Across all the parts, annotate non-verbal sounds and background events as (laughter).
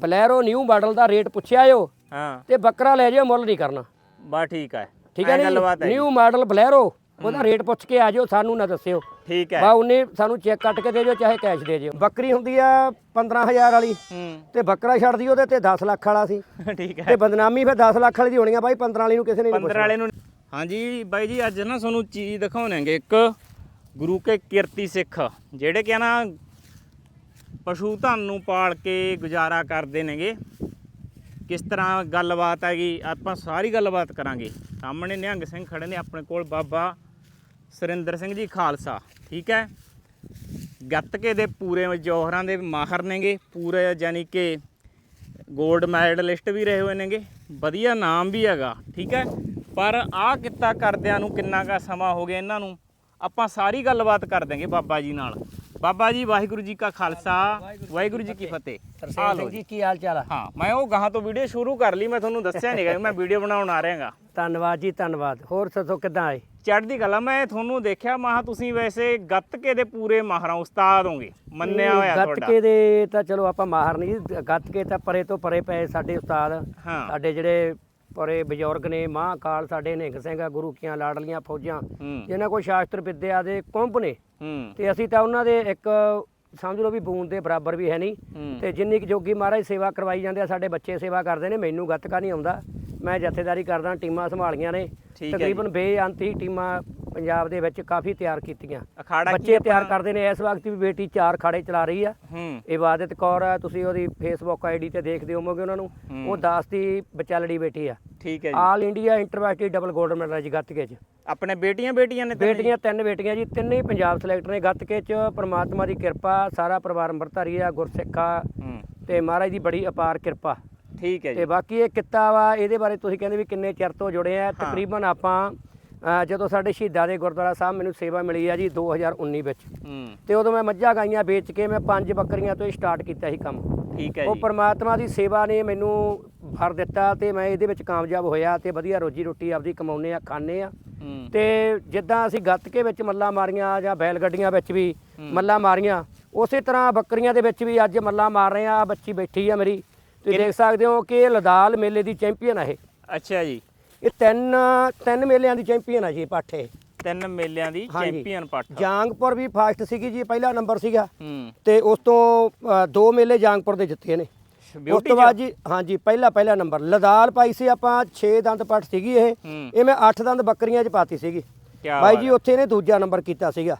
Bolero new model ਦਾ rate ਪੁੱਛਿਆ ਓ ਹਾਂ। ਤੇ ਬੱਕਰਾ ਲੈ ਜਿਓ ਮੁੱਲ ਨਹੀਂ ਕਰਨਾ। ਬਾ ਠੀਕ ਹੈ ਠੀਕ ਹੈ ਜੀ। ਨਿਊ ਮਾਡਲ ਬਲੈਰੋ ਉਹਦਾ ਰੇਟ ਪੁੱਛ ਕੇ ਆ ਜਿਓ ਸਾਨੂੰ ਨਾ ਦੱਸਿਓ। ਠੀਕ ਹੈ। ਬਾ ਉਹਨੇ ਸਾਨੂੰ ਚੈੱਕ ਕੱਟ ਕੇ ਦੇ ਦਿਓ ਚਾਹੇ ਕੈਸ਼ ਦੇ ਦਿਓ ਬੱਕਰੀ ਹੁੰਦੀ ਆ 15000 ਵਾਲੀ ਤੇ ਬੱਕਰਾ ਛੱਡਦੀ ਉਹਦੇ ਤੇ 10 ਲੱਖ ਵਾਲਾ ਸੀ। (laughs) ਠੀਕ ਹੈ। ਤੇ ਬਦਨਾਮੀ ਫਿਰ 10 ਲੱਖ ਵਾਲੀ ਦੀ ਹੋਣੀ ਆ ਬਾਈ 15 ਵਾਲੀ ਨੂੰ ਕਿਸੇ ਨੇ ਨਹੀਂ 15 ਵਾਲੇ ਨੂੰ ਹਾਂਜੀ ਬਾਈ ਜੀ ਅੱਜ ਨਾ ਤੁਹਾਨੂੰ ਚੀਜ਼ ਦਿਖਾਉਣਾਂਗੇ ਇੱਕ ਗੁਰੂ ਕੇ ਕਿਰਤੀ ਸਿੱਖ ਜਿਹੜੇ ਕਿ ਨਾ ਪਸ਼ੂ ਧਨ ਨੂੰ ਪਾਲ ਕੇ ਗੁਜ਼ਾਰਾ ਕਰਦੇ ਨੇਗੇ। ਕਿਸ ਤਰ੍ਹਾਂ ਗੱਲਬਾਤ ਹੈਗੀ, ਆਪਾਂ ਸਾਰੀ ਗੱਲਬਾਤ ਕਰਾਂਗੇ। ਸਾਹਮਣੇ ਨਿਹੰਗ ਸਿੰਘ ਖੜੇ ਨੇ, ਆਪਣੇ ਕੋਲ ਬਾਬਾ ਸੁਰਿੰਦਰ ਸਿੰਘ ਜੀ ਖਾਲਸਾ, ਠੀਕ ਹੈ? ਗੱਤਕੇ ਦੇ ਪੂਰੇ ਜੋਹਰਾਂ ਦੇ ਮਾਹਰ ਨੇਗੇ, ਪੂਰੇ ਯਾਨੀ ਕਿ 골ਡ ਮੈਡਲਿਸਟ ਵੀ ਰਹੇ ਹੋਏ ਨੇਗੇ। ਵਧੀਆ ਨਾਮ ਵੀ ਹੈਗਾ, ਠੀਕ ਹੈ? ਪਰ ਆਹ ਕਿੱਤਾ ਕਰਦਿਆਂ ਨੂੰ ਕਿੰਨਾ ਕਾ ਸਮਾਂ ਹੋ ਗਿਆ ਇਹਨਾਂ ਨੂੰ, ਆਪਾਂ ਸਾਰੀ ਗੱਲਬਾਤ ਕਰ ਦਾਂਗੇ ਬਾਬਾ ਜੀ ਨਾਲ। ਬਾਬਾ ਜੀ ਵਾਹਿਗੁਰੂ ਜੀ ਕਾ ਖਾਲਸਾ ਵਾਹਿਗੁਰੂ ਜੀ ਕੀ ਫਤਿਹ। ਸਿੰਘ ਜੀ। ਕੀ ਹਾਲ ਚਾਲ ਆ? ਹਾਂ ਮੈਂ ਉਹ ਗਾਹਾਂ ਤੋਂ ਵੀਡੀਓ ਸ਼ੁਰੂ ਕਰ ਲਈ ਮੈਂ ਤੁਹਾਨੂੰ ਦੱਸਿਆ ਨਹੀਂਗਾ ਮੈਂ ਵੀਡੀਓ ਬਣਾਉਣ ਆ ਰਿਹਾਗਾ ਧੰਨਵਾਦ ਜੀ ਧੰਨਵਾਦ। ਹੋਰ ਸਤੋ ਕਿੱਦਾਂ ਆਏ? ਚੜ੍ਹਦੀ ਗੱਲ ਆ ਮੈਂ ਤੁਹਾਨੂੰ ਦੇਖਿਆ ਮਹਾ ਤੁਸੀਂ ਵੈਸੇ ਗੱਤਕੇ ਦੇ ਪੂਰੇ ਮਾਹਰਾਂ ਉਸਤਾਦ ਹੋਗੇ ਮੰਨਿਆ ਹੋਇਆ ਤੁਹਾਡਾ। ਗੱਤਕੇ ਦੇ ਤਾਂ ਚਲੋ ਆਪਾਂ ਮਾਹਰ ਨਹੀਂ ਗੱਤਕੇ ਤਾਂ ਪਰੇ ਤੋਂ ਪਰੇ ਪਏ ਸਾਡੇ ਉਸਤਾਦ ਸਾਡੇ ਜਿਹੜੇ ਪਰੇ ਬਜ਼ੁਰਗ ਨੇ ਮਹਾਂਕਾਲ ਸਾਡੇ ਨਿਹੰਗ ਸਿੰਘ ਆ ਗੁਰੂ ਕੀਆਂ ਲਾਡਲੀਆਂ ਫੌਜਾਂ ਜਿਨ੍ਹਾਂ ਕੋਲ ਸ਼ਾਸਤਰ ਵਿਦਿਆ ਦੇ ਕੁੰਭ ਨੇ। ਤੇ ਅਸੀਂ ਤਾਂ ਉਹਨਾਂ ਦੇ ਇੱਕ ਸਮਝ ਲਓ ਵੀ ਬੂੰਦ ਦੇ ਬਰਾਬਰ ਵੀ ਹੈ ਨਹੀਂ। ਤੇ ਜਿੰਨੀ ਕੁ ਜੋਗੀ ਮਹਾਰਾਜ ਸੇਵਾ ਕਰਵਾਈ ਜਾਂਦੇ ਆ ਸਾਡੇ ਬੱਚੇ ਸੇਵਾ ਕਰਦੇ ਨੇ ਮੈਨੂੰ ਗੱਤਕਾ ਨਹੀਂ ਆਉਂਦਾ। ਮੈਂ ਜਥੇਦਾਰੀ ਕਰਦਾ ਟੀਮਾਂ ਸੰਭਾਲੀਆਂ ਨੇ। ਤਕਰੀਬਨ ਬੇਅੰਤ ਹੀ ਟੀਮਾਂ ਪੰਜਾਬ ਦੇ ਵਿੱਚ ਕਾਫੀ ਤਿਆਰ ਕੀਤੀਆਂ। ਅਖਾੜਾ ਬੱਚੇ ਤਿਆਰ? ਕਰਦੇ ਨੇ ਇਸ ਵਕਤ ਵੀ ਬੇਟੀ ਚਾਰ ਖਾੜੇ ਚਲਾ ਰਹੀ ਆ। ਹੂੰ। ਇਬਾਦਤ ਕੌਰ ਆ ਤੁਸੀਂ ਉਹਦੀ ਫੇਸਬੁੱਕ ਆਈਡੀ ਤੇ ਦੇਖਦੇ ਹੋਵੋਗੇ ਉਹਨਾਂ ਨੂੰ। ਹੂੰ। ਉਹ 10 ਦੀ ਵਿਚਾਲੜੀ ਬੇਟੀ ਆ। ਠੀਕ ਹੈ ਜੀ। ਆਲ ਇੰਡੀਆ ਇੰਟਰਵੈਸਟੀ ਡਬਲ 골ਡ ਮੈਡਲ ਜੀ ਗੱਤਕੇ 'ਚ। ਆਪਣੇ ਬੇਟੀਆਂ ਬੇਟੀਆਂ ਨੇ? ਬੇਟੀਆਂ ਤਿੰਨ ਬੇਟੀਆਂ ਜੀ ਤਿੰਨੇ ਹੀ ਪੰਜਾਬ ਸਿਲੈਕਟਰ ਨੇ ਗੱਤਕੇ 'ਚ ਪ੍ਰਮਾਤਮਾ ਦੀ ਕਿਰਪਾ ਸਾਰਾ ਪਰਿਵਾਰ ਅੰਮ੍ਰਿਤਧਾਰੀ ਆ ਗੁਰਸਿੱਖਾ ਹੂੰ। ਤੇ ਮਹਾਰਾਜ ਦੀ ਬੜੀ ਅਪਾਰ ਕਿਰਪਾ। ਠੀਕ ਹੈ ਤੇ ਜੀ ਬਾਕੀ ਇਹ ਕਿੱਤਾ ਵਾ ਇਹਦੇ ਬਾਰੇ ਤੁਸੀਂ ਕਹਿੰਦੇ ਵੀ ਕਿੰਨੇ ਚਿਰ ਤੋਂ ਜੁੜੇ ਆ ਤਕਰੀਬਨ ਆਪਾਂ ਜਦੋਂ ਸਾਡੇ ਸ਼ਹੀਦਾਂ ਦੇ ਗੁਰਦੁਆਰਾ ਸਾਹਿਬ ਮੈਨੂੰ ਸੇਵਾ ਮਿਲੀ ਆ ਜੀ 2019 ਵਿੱਚ। ਤੇ ਉਦੋਂ ਮੈਂ ਮੱਝਾਂ ਗਾਈਆਂ ਵੇਚ ਕੇ ਮੈਂ ਪੰਜ ਬੱਕਰੀਆਂ ਤੋਂ ਹੀ ਸਟਾਰਟ ਕੀਤਾ ਸੀ ਕੰਮ। ਠੀਕ ਹੈ ਉਹ ਜੀ। ਪਰਮਾਤਮਾ ਦੀ ਸੇਵਾ ਨੇ ਮੈਨੂੰ ਭਰ ਦਿੱਤਾ ਤੇ ਮੈਂ ਇਹਦੇ ਵਿੱਚ ਕਾਮਯਾਬ ਹੋਇਆ ਤੇ ਵਧੀਆ ਰੋਜੀ ਰੋਟੀ ਆਪਦੀ ਕਮਾਉਨੇ ਆ ਖਾਣੇ ਆ। ਤੇ ਜਿੱਦਾਂ ਅਸੀਂ ਗੱਤਕੇ ਵਿੱਚ ਮੱਲਾ ਮਾਰੀਆਂ ਜਾਂ ਬੈਲ ਗੱਡੀਆਂ ਵਿੱਚ ਵੀ ਮੱਲਾ ਮਾਰੀਆਂ ਉਸੇ ਤਰ੍ਹਾਂ ਬੱਕਰੀਆਂ ਦੇ ਵਿੱਚ ਵੀ ਅੱਜ ਮੱਲਾ ਮਾਰ ਰਹੇ ਆ ਬੱਚੀ ਬੈਠੀ ਆ ਮੇਰੀ। ਤੁਸੀਂ ਦੇਖ ਸਕਦੇ ਹੋ ਕਿ ਇਹ ਲਦਾਲ ਮੇਲੇ ਦੀ ਚੈਂਪੀਅਨ ਆ ਇਹ। ਅੱਛਾ ਜੀ। ਇਹ ਤਿੰਨ ਤਿੰਨ ਮੇਲਿਆਂ ਦੀ ਚੈਂਪੀਅਨ ਆ ਜੀ ਪੱਠ। ਤਿੰਨ ਮੇਲਿਆਂ ਦੀ। ਚੈਂਪੀਅਨ ਪੱਠ ਜਾਂਗਪੁਰ ਵੀ ਫਾਸਟ ਸੀਗੀ ਜੀ ਪਹਿਲਾ ਨੰਬਰ ਸੀਗਾ। ਤੇ ਉਸ ਤੋਂ ਦੋ ਮੇਲੇ ਜਾਂਗਪੁਰ ਦੇ ਜਿੱਤੇ ਨੇ। ਉਸ ਤੋਂ ਬਾਅਦ ਜੀ ਹਾਂਜੀ ਪਹਿਲਾ ਪਹਿਲਾ ਨੰਬਰ। ਲਦਾਲ ਪਾਈ ਸੀ ਆਪਾਂ 6 ਦੰਦ ਪੱਠ ਸੀਗੀ ਇਹ। ਇਹ ਮੈਂ 8 ਦੰਦ ਬੱਕਰੀਆਂ 'ਚ ਪਾਤੀ ਸੀਗੀ। ਬਾਈ ਜੀ। ਉੱਥੇ ਨੇ ਦੂਜਾ ਨੰਬਰ ਕੀਤਾ ਸੀਗਾ।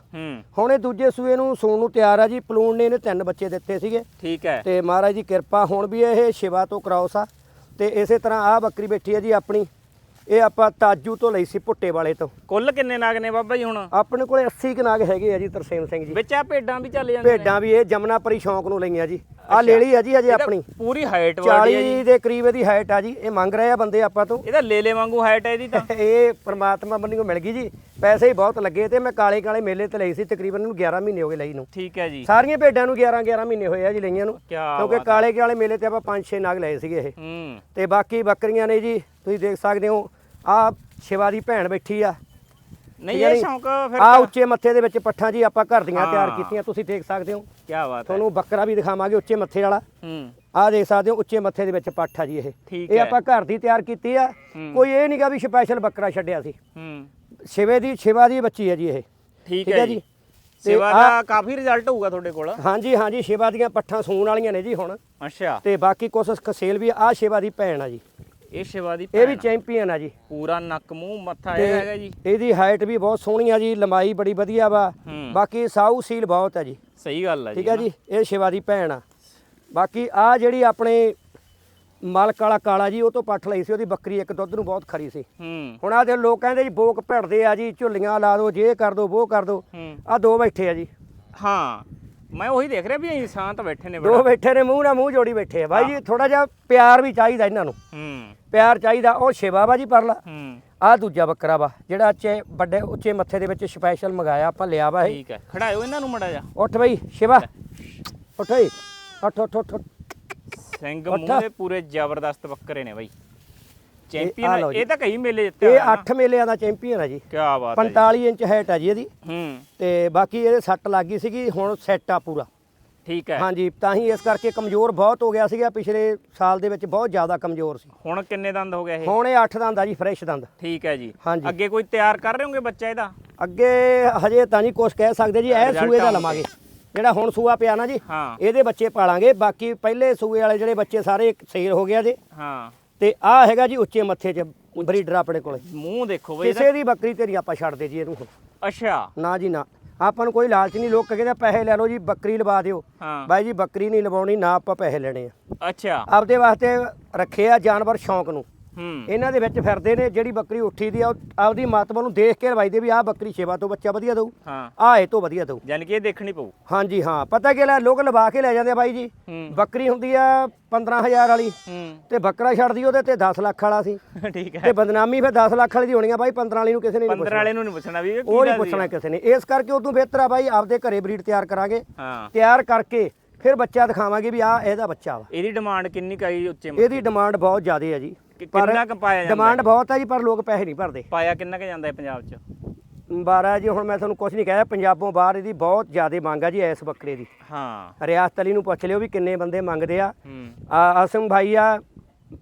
ਹੁਣ ਇਹ ਦੂਜੇ ਸੂਏ ਨੂੰ ਸੂਣ ਨੂੰ ਤਿਆਰ ਆ ਜੀ। ਪਲੂਣ ਨੇ ਇਹਨੇ ਤਿੰਨ ਬੱਚੇ ਦਿੱਤੇ ਸੀਗੇ। ਠੀਕ ਹੈ। ਤੇ ਮਹਾਰਾਜ ਦੀ ਕਿਰਪਾ ਹੁਣ ਵੀ ਇਹ ਸ਼ਿਵਾ ਤੋਂ ਕਰਾਉਸ ਆ। ਤੇ ਇਸੇ ਤਰ੍ਹਾਂ ਆ ਬੱਕਰੀ ਬੈਠੀ ਹੈ ਜੀ ਆਪਣੀ। ਇਹ ਆਪਾਂ ਤਾਜੂ ਤੋਂ ਲਈ ਸੀ ਪੁੱਟੇ ਵਾਲੇ ਤੋਂ। ਕੁੱਲ ਕਿੰਨੇ ਨਾਗ ਨੇ ਬਾਬਾ ਜੀ ਹੁਣ? ਆਪਣੇ ਕੋਲੇ 80 ਕਨਾਗ ਹੈਗੇ ਆ ਜੀ ਤਰਸੇਮ ਸਿੰਘ ਜੀ। ਵਿੱਚ ਆ ਭੇਡਾਂ ਵੀ ਚੱਲ ਜਾਂਦੀਆਂ ਨੇ। ਭੇਡਾਂ ਵੀ ਇਹ ਜਮਨਾਪਰੀ ਸ਼ੌਂਕ ਨੂੰ ਲਈਆਂ ਜੀ। ਆ ਲੈ ਲਈ ਆ ਜੀ ਅਜੇ ਇਹਦਾ ਆਪਣੀ। ਪੂਰੀ ਹਾਈਟ ਵਾਲੀ ਹੈ 40 ਜੀ ਦੇ ਕਰੀਬ ਇਹਦੀ ਹਾਈਟ ਆ ਜੀ। ਇਹ ਮੰਗ ਰਹੇ ਆ ਬੰਦੇ ਆਪਾਂ ਤੋਂ। ਇਹਦਾ ਲੇਲੇ ਵਾਂਗੂ ਹਾਈਟ ਹੈ ਇਹਦੀ ਤਾਂ। (laughs) ਇਹ ਪ੍ਰਮਾਤਮਾ ਬੰਨਿਓ ਮਿਲ ਗਈ ਜੀ। ਪੈਸੇ ਹੀ ਬਹੁਤ ਲੱਗੇ ਤੇ ਮੈਂ ਕਾਲੇ ਕਾਲੇ ਮੇਲੇ ਤੇ ਲਈ ਸੀ। ਤਕਰੀਬਨ ਇਹਨੂੰ 11 ਮਹੀਨੇ ਹੋ ਗਏ ਲਈ ਨੂੰ। ਠੀਕ ਹੈ ਜੀ। ਸਾਰੀਆਂ ਭੇਡਾਂ ਨੂੰ 11 11 ਮਹੀਨੇ ਹੋਏ ਆ ਜੀ ਲਈਆਂ ਨੂੰ। ਕਿਆ ਕਿਉਂਕਿ ਕਾਲੇ ਕਾਲੇ ਮੇਲੇ ਤੇ ਆਪਾਂ 5-6 ਨਾਗ ਲਏ ਸੀਗੇ ਇਹ। ਹੂੰ। ਤੇ ਬਾਕੀ ਬੱਕਰੀਆਂ ਨੇ ਜੀ ਤੁਸੀਂ ਦੇਖ ਸਕਦੇ ਹੋ ਆ ਸ਼ਿਵਾ ਦੀ ਭੈਣ ਬੈਠੀ ਆ। ਨਹੀਂ ਇਹ ਸ਼ੌਂਕ ਫਿਰ ਆ ਉੱਚੇ ਮੱਥੇ ਦੇ ਵਿੱਚ ਪੱਠਾਂ ਜੀ ਆਪਾਂ ਘਰ ਦੀਆਂ ਤਿਆਰ। ਕੀਤੀਆਂ ਤੁਸੀਂ ਦੇਖ ਸਕਦੇ ਹੋ। ਕੀ ਬਾਤ ਹੈ। ਤੁਹਾਨੂੰ ਬੱਕਰਾ ਵੀ ਦਿਖਾਵਾਂਗੇ ਉੱਚੇ ਮੱਥੇ ਵਾਲਾ। ਹੂੰ। ਆ ਦੇਖ ਸਕਦੇ ਹੋ ਉੱਚੇ ਮੱਥੇ ਦੇ ਵਿੱਚ ਪੱਠ ਆ ਜੀ ਇਹ। ਇਹ। ਆਪਾਂ ਘਰ ਦੀ ਤਿਆਰ ਕੀਤੀ ਆ। ਕੋਈ ਇਹ ਨਹੀਂਗਾ ਵੀ ਸਪੈਸ਼ਲ ਬੱਕਰਾ ਛੱਡਿਆ ਸੀ। ਹੂੰ। ਸ਼ਿਵੇ ਦੀ ਸ਼ਿਵਾ ਦੀ ਬੱਚੀ ਹੈ ਜੀ ਇਹ। ਠੀਕ ਹੈ ਜੀ। ਸੇਵਾ ਦਾ ਕਾਫੀ ਰਿਜ਼ਲਟ ਹੋਊਗਾ ਤੁਹਾਡੇ ਕੋਲ। ਹਾਂਜੀ ਹਾਂਜੀ ਸ਼ਿਵਾ ਦੀਆਂ ਪੱਠਾਂ ਸੂਣ ਵਾਲੀਆਂ ਨੇ ਜੀ ਹੁਣ। ਅੱਛਾ। ਤੇ ਬਾਕੀ ਕੁਛ ਕਸੇਲ ਵੀ ਆ ਸ਼ਿਵਾ ਦੀ ਭੈਣ ਆ ਜੀ। ਇਹ ਸੇਵਾ ਦੀ ਇਹ ਵੀ ਆ। ਚੈਂਪੀਅਨ ਆ ਜੀ। ਪੂਰਾ ਨੱਕ ਮੂੰਹ ਮੱਥਾ ਇਹ ਹੈਗਾ ਜੀ। ਇਹਦੀ ਹਾਈਟ ਵੀ ਬਹੁਤ ਸੋਹਣੀ ਆ ਜੀ ਲੰਬਾਈ ਬੜੀ ਵਧੀਆ ਵਾ। ਬਾਕੀ ਸਾਊ ਸੀਲ ਬਹੁਤ ਆ ਜੀ। ਸਹੀ ਗੱਲ ਹੈ ਜੀ ਠੀਕ ਆ ਜੀ ਇਹ ਸ਼ਿਵਾ ਦੀ ਭੈਣ ਆ। ਬਾਕੀ ਆ ਜਿਹੜੀ ਆਪਣੇ ਮਲਕ ਵਾਲਾ ਕਾਲਾ ਜੀ ਉਹ ਤੋਂ ਪੱਠ ਲਈ ਸੀ ਉਹਦੀ ਬੱਕਰੀ ਇੱਕ ਦੁੱਧ ਨੂੰ ਬਹੁਤ ਖਰੀ ਸੀ। ਹੁਣ ਆ ਦੇ ਲੋਕ ਕਹਿੰਦੇ ਜੀ ਬੋਕ ਭਿੜਦੇ ਆ ਜੀ ਝੁੱਲੀਆਂ ਲਾ ਦਿਓ ਜੇ ਕਰ ਦਿਓ ਉਹ ਕਰ ਦਿਓ ਹੂੰ। ਆ ਦੋ ਬੈਠੇ ਆ ਜੀ। ਹਾਂ। ਮੈਂ ਉਹੀ ਦੇਖ ਰਿਹਾ ਵੀ ਇਨਸਾਨ ਤਾਂ ਬੈਠੇ ਨੇ ਦੋ ਬੈਠੇ ਨੇ ਮੂੰਹ ਨਾਲ ਮੂੰਹ ਜੋੜੀ ਬੈਠੇ ਆ। ਬਾਈ ਜੀ ਥੋੜਾ ਜਿਹਾ ਪਿਆਰ ਵੀ ਚਾਹੀਦਾ ਇਹਨਾਂ ਨੂੰ। ਹੂੰ। ਪਿਆਰ ਚਾਹੀਦਾ ਉਹ ਸ਼ਿਵਾ ਵਾ ਜੀ ਪਰਲਾ। ਹੂੰ। ਆ ਦੂਜਾ ਬੱਕਰਾ ਵਾ ਜਿਹੜਾ ਉੱਚੇ ਵੱਡੇ ਉੱਚੇ ਮੱਥੇ ਦੇ ਵਿੱਚ ਸਪੈਸ਼ਲ ਮੰਗਾਇਆ ਆਪਾਂ ਲਿਆ ਵਾ ਇਹ। ਠੀਕ ਹੈ ਖੜਾਇਓ ਇਹਨਾਂ ਨੂੰ ਮੜਾ ਜਾ ਉੱਠ ਬਈ ਸ਼ਿਵਾ। ਉੱਠ ਓਏ ਉੱਠ ਉੱਠ ਉੱਠ ਉੱਠ। ਸਿੰਘ। ਮੂੰਹ ਦੇ ਪੂਰੇ ਜ਼ਬਰਦਸਤ ਬੱਕਰੇ ਨੇ ਬਾਈ। ਆਹ ਚੈਂਪੀਅਨ ਜੀ। ਇਹ ਤਾਂ ਕਈ ਮੇਲੇ ਜਿੱਤੇ ਇਹ ਹੋਇਆ 8 ਮੇਲਿਆਂ ਦਾ ਚੈਂਪੀਅਨ ਆ ਜੀ। ਕੀ ਬਾਤ ਹੈ ਜੀ। 45 ਇੰਚ ਹਾਈਟ ਆ ਜੀ ਇਹਦੀ। ਹੂੰ। ਤੇ ਬਾਕੀ ਇਹਦੇ ਸੱਟ ਲੱਗ ਗਈ ਸੀਗੀ ਹੁਣ ਸੈੱਟ ਆ ਪੂਰਾ। ਠੀਕ ਹੈ। ਹਾਂਜੀ ਤਾਂ ਹੀ ਇਸ ਕਰਕੇ ਕਮਜ਼ੋਰ ਬਹੁਤ ਹੋ ਗਿਆ ਸੀਗਾ ਪਿਛਲੇ ਸਾਲ ਦੇ ਵਿੱਚ ਬਹੁਤ ਜ਼ਿਆਦਾ ਕਮਜ਼ੋਰ ਸੀ। ਹੁਣ ਕਿੰਨੇ ਦੰਦ ਹੋ ਗਿਆ ਇਹ? ਹੁਣ ਇਹ 8 ਦੰਦ ਆ ਜੀ ਫਰੈਸ਼ ਦੰਦ। ਠੀਕ ਹੈ ਜੀ। ਹਾਂਜੀ। ਅੱਗੇ ਕੋਈ ਤਿਆਰ ਕਰ ਰਹੇ ਹੋਗੇ ਬੱਚਾ ਇਹਦਾ? ਅੱਗੇ ਹਜੇ ਤਾਂ ਨਹੀਂ ਕੁਝ ਕਹਿ ਸਕਦੇ ਜੀ ਇਹ ਰਿਜ਼ਲਟ ਸੂਏ ਦਾ ਲਵਾਂਗੇ। ਜਿਹੜਾ ਹੁਣ ਸੂਆ ਪਿਆ ਨਾ ਜੀ ਹਾਂ। ਇਹਦੇ ਬੱਚੇ ਪਾਲਾਂਗੇ। ਬਾਕੀ ਪਹਿਲੇ ਸੂਏ ਵਾਲੇ ਜਿਹੜੇ ਬੱਚੇ ਸਾਰੇ ਸੇਲ ਹੋ ਗਿਆ ਜੀ ਹਾਂ। ਤੇ ਆਹ ਹੈਗਾ ਜੀ ਉੱਚੇ ਮੱਥੇ 'ਚ ਬਰੀਡਰ ਆਪਣੇ ਕੋਲੇ। ਮੂੰਹ ਦੇਖੋ ਬਈ ਕਿਸੇ ਦੀ ਬੱਕਰੀ ਤੇਰੀ ਆਪਾਂ ਛੱਡ ਦੇ ਜੀ ਇਹਨੂੰ। ਅੱਛਾ। ਨਾ ਜੀ ਨਾ। ਆਪਾਂ ਨੂੰ ਕੋਈ ਲਾਲਚ ਨਹੀਂ ਲੋਕ ਕਹਿੰਦੇ ਪੈਸੇ ਲੈ ਲਓ ਜੀ ਬੱਕਰੀ ਲਵਾ ਦਿਓ। ਹਾਂ। ਬਾਈ ਜੀ ਬੱਕਰੀ ਨਹੀਂ ਲਵਾਉਣੀ ਨਾ ਆਪਾਂ ਪੈਸੇ ਲੈਣੇ ਆ। ਅੱਛਾ। ਆਪਦੇ ਵਾਸਤੇ ਰੱਖੇ ਆ ਜਾਨਵਰ ਸ਼ੌਂਕ ਨੂੰ। ਇਹਨਾਂ ਦੇ ਵਿੱਚ ਫਿਰਦੇ ਨੇ ਜਿਹੜੀ ਬੱਕਰੀ ਉੱਠੀ ਦੀ ਆ ਉਹ ਆਪਦੀ ਮਾਤਮਾ ਨੂੰ ਦੇਖ ਕੇ ਲਵਾਈਦੇ ਵੀ ਆਹ ਬੱਕਰੀ ਸੇਵਾ ਤੋਂ ਬੱਚਾ ਵਧੀਆ ਦਊ ਹਾਂ। ਆਹ ਇਹ ਤੋਂ ਵਧੀਆ ਦਊ। ਯਾਨੀ ਕਿ ਇਹ ਦੇਖਣੀ ਪਊ। ਹਾਂਜੀ ਹਾਂ। ਪਤਾ ਕੀ ਲੈ ਲੋਕ ਲਵਾ ਕੇ ਲੈ ਜਾਂਦੇ ਆ ਬਾਈ ਜੀ। ਹੂੰ। ਬੱਕਰੀ ਹੁੰਦੀ ਆ 15000 ਵਾਲੀ। ਹੂੰ। ਤੇ ਬੱਕਰਾ ਛੱਡਦੀ ਉਹਦੇ ਤੇ 10 ਲੱਖ ਵਾਲਾ ਸੀ। (laughs) ਠੀਕ ਹੈ। ਤੇ ਬਦਨਾਮੀ ਫਿਰ 10 ਲੱਖ ਵਾਲੀ ਦੀ ਹੋਣੀ ਆ ਬਾਈ 15 ਵਾਲੀ ਨੂੰ ਕਿਸੇ ਨੇ ਨਹੀਂ 15 ਪੁੱਛਣਾ। ਵਾਲੇ ਨੂੰ ਨਹੀਂ ਪੁੱਛਣਾ ਵੀ ਇਹ ਉਹ ਨਹੀਂ ਪੁੱਛਣਾ ਕਿਸੇ ਨੇ। ਇਸ ਕਰਕੇ ਉਦੋਂ ਬਿਹਤਰ ਆ ਬਾਈ ਆਪਦੇ ਘਰੇ ਬਰੀਡ ਤਿਆਰ ਕਰਾਂਗੇ। ਹਾਂ। ਤਿਆਰ ਕਰਕੇ ਫਿਰ ਬੱਚਾ ਦਿਖਾਵਾਂਗੇ ਵੀ ਆਹ ਇਹਦਾ ਬੱਚਾ ਵਾ। ਇਹਦੀ ਡਿਮਾਂਡ ਕਿੰਨੀ ਕਾਈ ਉੱਚੇ ਇਹਦੀ ਡਿਮਾਂਡ ਬਹੁਤ ਜ਼ਿਆਦਾ ਹੈ ਜੀ। ਕਿ- ਪਰ ਕਿੰਨਾ ਕੁ ਪਾਇਆ ਜਾਂਦਾ ਡਿਮਾਂਡ ਬਹੁਤ ਹੈ ਜੀ ਪਰ ਲੋਕ ਪੈਸੇ ਨਹੀਂ ਭਰਦੇ। ਪਾਇਆ ਕਿੰਨਾ ਕ ਜਾਂਦਾ ਹੈ ਪੰਜਾਬ 'ਚ? ਬਾਰਾ ਜੀ ਹੁਣ ਮੈਂ ਤੁਹਾਨੂੰ ਕੁਝ ਨਹੀਂ ਕਹਿਆ ਪੰਜਾਬੋਂ ਬਾਹਰ ਇਹਦੀ ਬਹੁਤ ਜ਼ਿਆਦਾ ਮੰਗ ਆ ਜੀ ਇਸ ਬੱਕਰੇ ਦੀ। ਹਾਂ। ਰਿਆਸਤ ਅਲੀ ਨੂੰ ਪੁੱਛ ਲਿਓ ਵੀ ਕਿੰਨੇ ਬੰਦੇ ਮੰਗਦੇ ਆ। ਹੂੰ। ਆ ਅਸਮ ਭਾਈ ਆ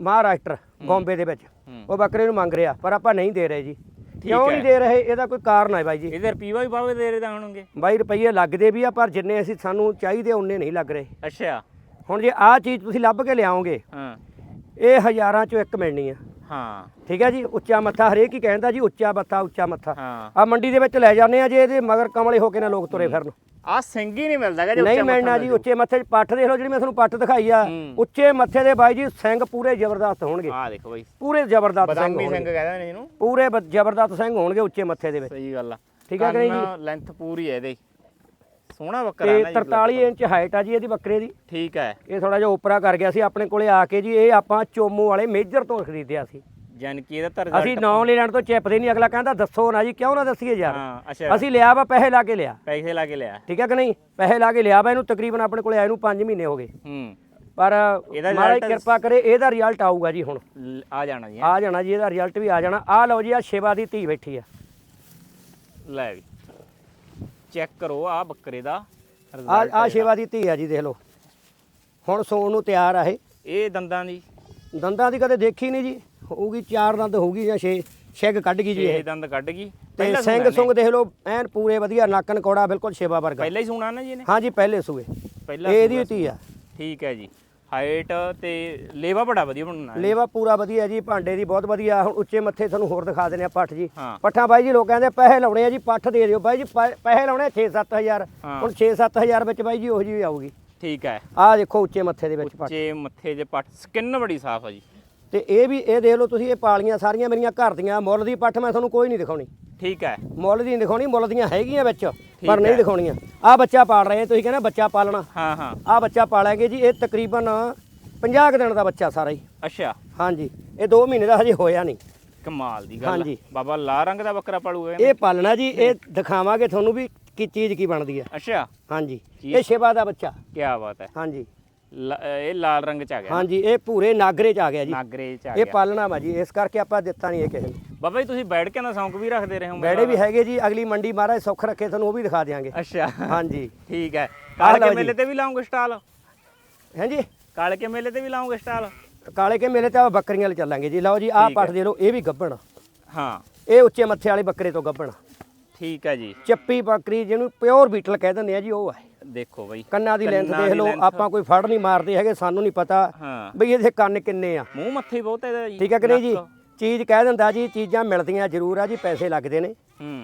ਮਹਾਰਾਸ਼ਟਰ ਬੰਬੇ ਦੇ ਵਿੱਚ। ਹੂੰ। ਉਹ ਬੱਕਰੇ ਨੂੰ ਮੰਗ ਰਿਹਾ ਪਰ ਆਪਾਂ ਨਹੀਂ ਦੇ ਰਹੇ ਜੀ। ਕਿਉਂ। ਨਹੀਂ ਦੇ ਰਹੇ ਇਹਦਾ ਕੋਈ ਕਾਰਨ ਹੈ ਬਾਈ ਜੀ। ਇਹਦੇ ਰੁਪਈਆ ਵੀ ਬਾਵੇ ਦੇ ਰਹੇ ਤਾਂ ਹੋਣਗੇ। ਬਾਈ ਰੁਪਈਏ ਲੱਗਦੇ ਵੀ ਆ ਪਰ ਜਿੰਨੇ ਅਸੀਂ ਸਾਨੂੰ ਚਾਹੀਦੇ ਉਹਨੇ ਨਹੀਂ ਲੱਗ ਰਹੇ। ਅੱਛਾ। ਹੁਣ ਜੇ ਆਹ ਚੀਜ਼ ਤੁਸੀਂ ਲੱਭ ਕੇ ਲਿਆਓਗੇ ਹਾਂ। ਇਹ ਹਜ਼ਾਰਾਂ ਚੋਂ ਇੱਕ ਮਿਲਣੀ ਆ। ਹਾਂ। ਠੀਕ ਹੈ ਜੀ? ਉੱਚਾ ਮੱਥਾ ਹਰੇਕ ਹੀ ਕਹਿੰਦਾ ਜੀ ਉੱਚਾ ਮੱਥਾ ਉੱਚਾ ਮੱਥਾ। ਹਾਂ। ਆ ਮੰਡੀ ਦੇ ਵਿੱਚ ਲੈ ਜਾਂਦੇ ਆ ਜੇ ਇਹਦੇ ਮਗਰ ਕਮਲੇ ਹੋ ਕੇ ਨਾ ਲੋਕ ਤੁਰੇ ਫਿਰਨ। ਆ ਸਿੰਘ ਹੀ ਨਹੀਂ ਮਿਲਦਾ ਗਾ ਜੇ ਨਹੀਂ ਉੱਚਾ ਮਿਲਣਾ ਮੱਥਾ ਜੀ ਉੱਚੇ ਮੱਥੇ 'ਚ ਪੱਠ ਦੇਖ ਲਓ ਜਿਹੜੀ ਮੈਂ ਤੁਹਾਨੂੰ ਪੱਠ ਦਿਖਾਈ ਆ। ਹੂੰ। ਉੱਚੇ ਮੱਥੇ ਦੇ ਬਾਈ ਜੀ ਸਿੰਘ ਪੂਰੇ ਜ਼ਬਰਦਸਤ ਹੋਣਗੇ। ਆ ਦੇਖੋ ਬਈ। ਪੂਰੇ ਜ਼ਬਰਦਸਤ ਸਿੰਘ ਬਦਾਮੀ ਸਿੰਘ ਹੋਣਗੇ ਕਹਿੰਦੇ ਨੇ ਇਹਨੂੰ। ਪੂਰੇ ਬ- ਜ਼ਬਰਦਸਤ ਸਿੰਘ ਹੋਣਗੇ ਉੱਚੇ ਮੱਥੇ ਦੇ ਵਿੱਚ। ਸਹੀ ਗੱਲ ਆ। ਠੀਕ ਆ ਕਿ ਨਹੀਂ ਜੀ? ਲੈਂਥ ਪੂਰੀ ਹੈ ਇਹਦੀ। ਸੋਹਣਾ ਬੱਕਰਾ ਤੇ ਨਾ ਜੀ 43 ਇੰਚ ਹਾਈਟ ਆ ਜੀ ਇਹਦੀ ਬੱਕਰੇ ਦੀ। ਠੀਕ ਹੈ। ਇਹ ਥੋੜਾ ਜਿਹਾ ਉਪਰਾ ਕਰ ਗਿਆ ਸੀ ਆਪਣੇ ਕੋਲੇ ਆ ਕੇ ਜੀ ਇਹ ਆਪਾਂ ਚੋਮੂ ਵਾਲੇ ਮੇਜਰ ਤੋਂ ਖਰੀਦਿਆ ਸੀ। ਯਾਨੀ ਕਿ ਇਹਦਾ ਤਾਂ result ਅਸੀਂ ਨੌ ਲੈਣ ਤੋਂ ਚਿਪਦੇ ਨਹੀਂ ਅਗਲਾ ਕਹਿੰਦਾ ਦੱਸੋ ਨਾ ਜੀ ਕਿਉਂ ਨਾ ਦੱਸੀਏ ਯਾਰ। ਹਾਂ ਅੱਛਾ। ਅਸੀਂ ਲਿਆ ਵਾ ਪੈਸੇ ਲਾ ਕੇ ਲਿਆ। ਪੈਸੇ ਲਾ ਕੇ ਲਿਆ। ਠੀਕ ਹੈ ਕਿ ਨਹੀਂ? ਪੈਸੇ ਲਾ ਕੇ ਲਿਆ ਵਾ ਇਹਨੂੰ ਤਕਰੀਬਨ ਆਪਣੇ ਕੋਲੇ ਆਏ ਨੂੰ 5 ਮਹੀਨੇ ਹੋ ਗਏ। ਹੂੰ। ਪਰ ਇਹਦਾ result- ਕਿਰਪਾ ਕਰੇ ਇਹਦਾ ਰਿਜ਼ਲਟ ਆਊਗਾ ਜੀ ਹੁਣ। ਲ- ਆ ਜਾਣਾ ਜੀ। ਆ ਜਾਣਾ ਜੀ ਇਹਦਾ ਰਿਜ਼ਲਟ ਵੀ ਆ ਜਾਣਾ। ਆ ਲਓ ਜੀ ਆ ਸ਼ਿਵਾ ਦੀ ਧੀ ਬੈਠੀ ਆ। ਲੈ ਵੀ। ਚੈੱਕ ਕਰੋ ਆ ਬੱਕਰੇ ਦਾ ਆ result ਆ। ਸ਼ਿਵਾ ਦੀ ਧੀ ਆ ਜੀ ਦੇਖ ਲਓ। ਹੁਣ ਸੌਣ ਨੂੰ ਤਿਆਰ ਆ ਇਹ। ਇਹ ਦੰਦਾਂ ਦੀ। ਦੰਦਾਂ ਦੀ ਕਦੇ ਦੇਖੀ ਨਹੀਂ ਜੀ? ਹੋਊਗੀ ਚਾਰ ਦੰਦ ਹੋਊਗੀ ਜਾਂ ਛੇ ਛਿੱਗ ਕੱਢ ਗਈ ਜੀ ਇਹ ਇਹ। ਦੰਦ ਕੱਢ ਗਈ। ਤੇ ਪਹਿਲਾਂ ਸਿੰਘ ਸੂਣਾ ਸੁੰਗ ਦੇਖ ਲਓ ਐਨ ਪੂਰੇ ਵਧੀਆ ਨੱਕ ਨਕੌੜਾ ਬਿਲਕੁਲ ਸ਼ਿਵਾ ਵਰਗਾ। ਪਹਿਲਾਂ ਹੀ ਸੂਣਾ ਨਾ ਜੀ ਇਹਨੇ? ਹਾਂਜੀ ਪਹਿਲੇ ਸੂਏ। ਪਹਿਲਾਂ ਇਹ ਇਹਦੀ ਧੀ ਆ। ਠੀਕ ਹੈ ਜੀ। ਹਾਈਟ ਤੇ ਲੇਵਾ ਬੜਾ ਵਧੀਆ ਬਣਨਾ ਹੈ। ਲੇਵਾ ਪੂਰਾ ਵਧੀਆ ਜੀ ਭਾਂਡੇ ਦੀ ਬਹੁਤ ਵਧੀਆ। ਹੁਣ ਉੱਚੇ ਮੱਥੇ ਤੁਹਾਨੂੰ ਹੋਰ ਦਿਖਾ ਦਿੰਦੇ ਆ ਪੱਠ ਜੀ। ਪੱਠਾਂ ਬਾਈ ਜੀ ਲੋਕ ਕਹਿੰਦੇ ਪੈਸੇ ਲਾਉਣੇ ਆ ਜੀ ਪੱਠ ਦੇ ਦਿਓ ਬਾਈ ਜੀ ਪੈਸੇ ਲਾਉਣੇ 6-7000 ਹਾਂ। ਹੁਣ 6-7000 ਵਿੱਚ ਬਾਈ ਜੀ ਉਹੋ ਜਿਹੀ ਆਊਗੀ। ਠੀਕ ਹੈ। ਆਹ ਦੇਖੋ ਉੱਚੇ ਮੱਥੇ ਦੇ ਵਿੱਚ ਪੱਠ। ਉੱਚੇ ਮੱਥੇ 'ਚ ਪੱਟ ਸਕਿਨ ਬੜੀ ਸਾਫ਼ ਆ ਜੀ। ਤੇ ਇਹ ਵੀ ਇਹ ਦੇਖ ਲਓ ਤੁਸੀਂ ਇਹ ਪਾਲੀਆਂ ਸਾਰੀਆਂ ਮੇਰੀਆਂ ਘਰ ਦੀਆਂ। ਮੁੱਲ ਦੀ ਪੱਠ ਮੈਂ ਤੁਹਾਨੂੰ ਕੋਈ ਨਹੀਂ ਦਿਖਾਉਣੀ। ਠੀਕ ਹੈ। ਮੁੱਲ ਦੀ ਨਹੀਂ ਦਿਖਾਉਣੀ ਮੁੱਲ ਦੀਆਂ ਹੈਗੀਆਂ ਵਿੱਚ। ਪਰ ਨਹੀਂ। ਦਿਖਾਉਣੀਆਂ। ਆਹ ਬੱਚਾ ਪਾਲ ਰਹੇ ਆ, ਤੁਸੀਂ ਕਹਿੰਦੇ ਬੱਚਾ ਪਾਲਣਾ। ਹਾਂ ਹਾਂ। ਆਹ ਬੱਚਾ ਪਾਲਾਂਗੇ ਜੀ ਇਹ ਤਕਰੀਬਨ 50 ਕੁ ਦਿਨ ਦਾ ਬੱਚਾ ਸਾਰਾ ਹੀ। ਅੱਛਾ। ਹਾਂਜੀ ਇਹ 2 ਮਹੀਨੇ ਦਾ ਹਜੇ ਹੋਇਆ ਨਹੀਂ। ਕਮਾਲ ਦੀ ਗੱਲ ਆ। ਹਾਂਜੀ। ਬਾਬਾ ਲਾ ਰੰਗ ਦਾ ਬੱਕਰਾ ਪਾਲੂਗਾ ਇਹ ਪਾਲਣਾ ਜੀ ਇਹ ਦਿਖਾਵਾਂਗੇ ਤੁਹਾਨੂੰ ਵੀ ਕੀ ਚੀਜ਼ ਕੀ ਬਣਦੀ ਹੈ। ਅੱਛਾ। ਹਾਂਜੀ? ਇਹ ਸ਼ਿਵਾ ਦਾ ਬੱਚਾ। ਕੀ ਬਾਤ ਹੈ। ਹਾਂਜੀ। ਲ- ਇਹ ਲਾਲ ਰੰਗ 'ਚ ਆ ਗਿਆ ਹਾਂਜੀ ਇਹ ਭੂਰੇ ਨਾਗਰੇ ਚ ਆ ਗਿਆ ਜੀ। ਨਾਗਰੇ 'ਚ ਆ ਇਹ ਗਿਆ। ਪਾਲਣਾ ਵਾ ਜੀ ਇਸ ਕਰਕੇ ਆਪਾਂ ਦਿੱਤਾ ਨਹੀਂ ਇਹ ਕਿਸੇ ਨੂੰ। ਬਾਬਾ ਜੀ ਤੁਸੀਂ ਬੈਠ ਕੇ ਨਾ ਸੌਂਕ ਵੀ ਰੱਖਦੇ ਰਹੇ ਹੋ ਬੈੜੇ ਵੀ ਹੈਗੇ ਜੀ ਅਗਲੀ ਮੰਡੀ ਮਹਾਰਾਜ ਸੁੱਖ ਰੱਖੇ ਤੁਹਾਨੂੰ ਉਹ ਵੀ ਦਿਖਾ ਦਿਆਂਗੇ। ਅੱਛਾ। ਹਾਂਜੀ। ਠੀਕ ਹੈ। ਕਾਲੇ ਲਓ ਕੇ ਜੀ। ਮੇਲੇ ਤੇ ਵੀ ਲਾਉਂਗੇ ਸਟਾਲ? ਹਾਂਜੀ। ਕਾਲੇ ਕੇ ਮੇਲੇ ਤੇ ਵੀ ਲਾਉਂਗੇ ਸਟਾਲ? ਕਾਲੇ ਕੇ ਮੇਲੇ ਤੇ ਆਪਾਂ ਬੱਕਰੀਆਂ ਲੈ ਚੱਲਾਂਗੇ ਜੀ। ਲਓ ਜੀ ਆਹ ਪੱਠ। ਦੇ ਲਓ ਇਹ ਵੀ ਗੱਭਣ ਹਾਂ। ਇਹ ਉੱਚੇ ਮੱਥੇ ਵਾਲੇ ਬੱਕਰੇ ਤੋਂ ਗੱਭਣ ਠੀਕ ਹੈ ਜੀ। ਚੱਪੀ ਬੱਕਰੀ ਜਿਹਨੂੰ ਪਿਓਰ ਬੀਟਲ ਕਹਿ ਦਿੰਦੇ ਆ ਜੀ ਉਹ ਹੈ ਦੇਖੋ ਬਈ। ਕੰਨਾਂ ਦੀ ਲੈਂਥ ਦੇਖ ਲਓ। ਆਪਾਂ ਕੋਈ ਫੜ ਨਹੀਂ ਮਾਰਦੇ ਹੈਗੇ ਸਾਨੂੰ ਨਹੀਂ ਪਤਾ ਬਈ ਇਹਦੇ ਕੰਨ ਕਿੰਨੇ ਆ। ਮੂੰਹ ਮੱਥੇ ਬਹੁਤ ਹੈ ਇਹਦਾ ਠੀਕ ਹੈ ਕਿ ਨਹੀਂ ਜੀ। ਚੀਜ਼ ਕਹਿ ਦਿੰਦਾ ਜੀ ਚੀਜ਼ਾਂ ਮਿਲਦੀਆਂ ਜ਼ਰੂਰ ਆ ਜੀ ਪੈਸੇ ਲੱਗਦੇ ਨੇ।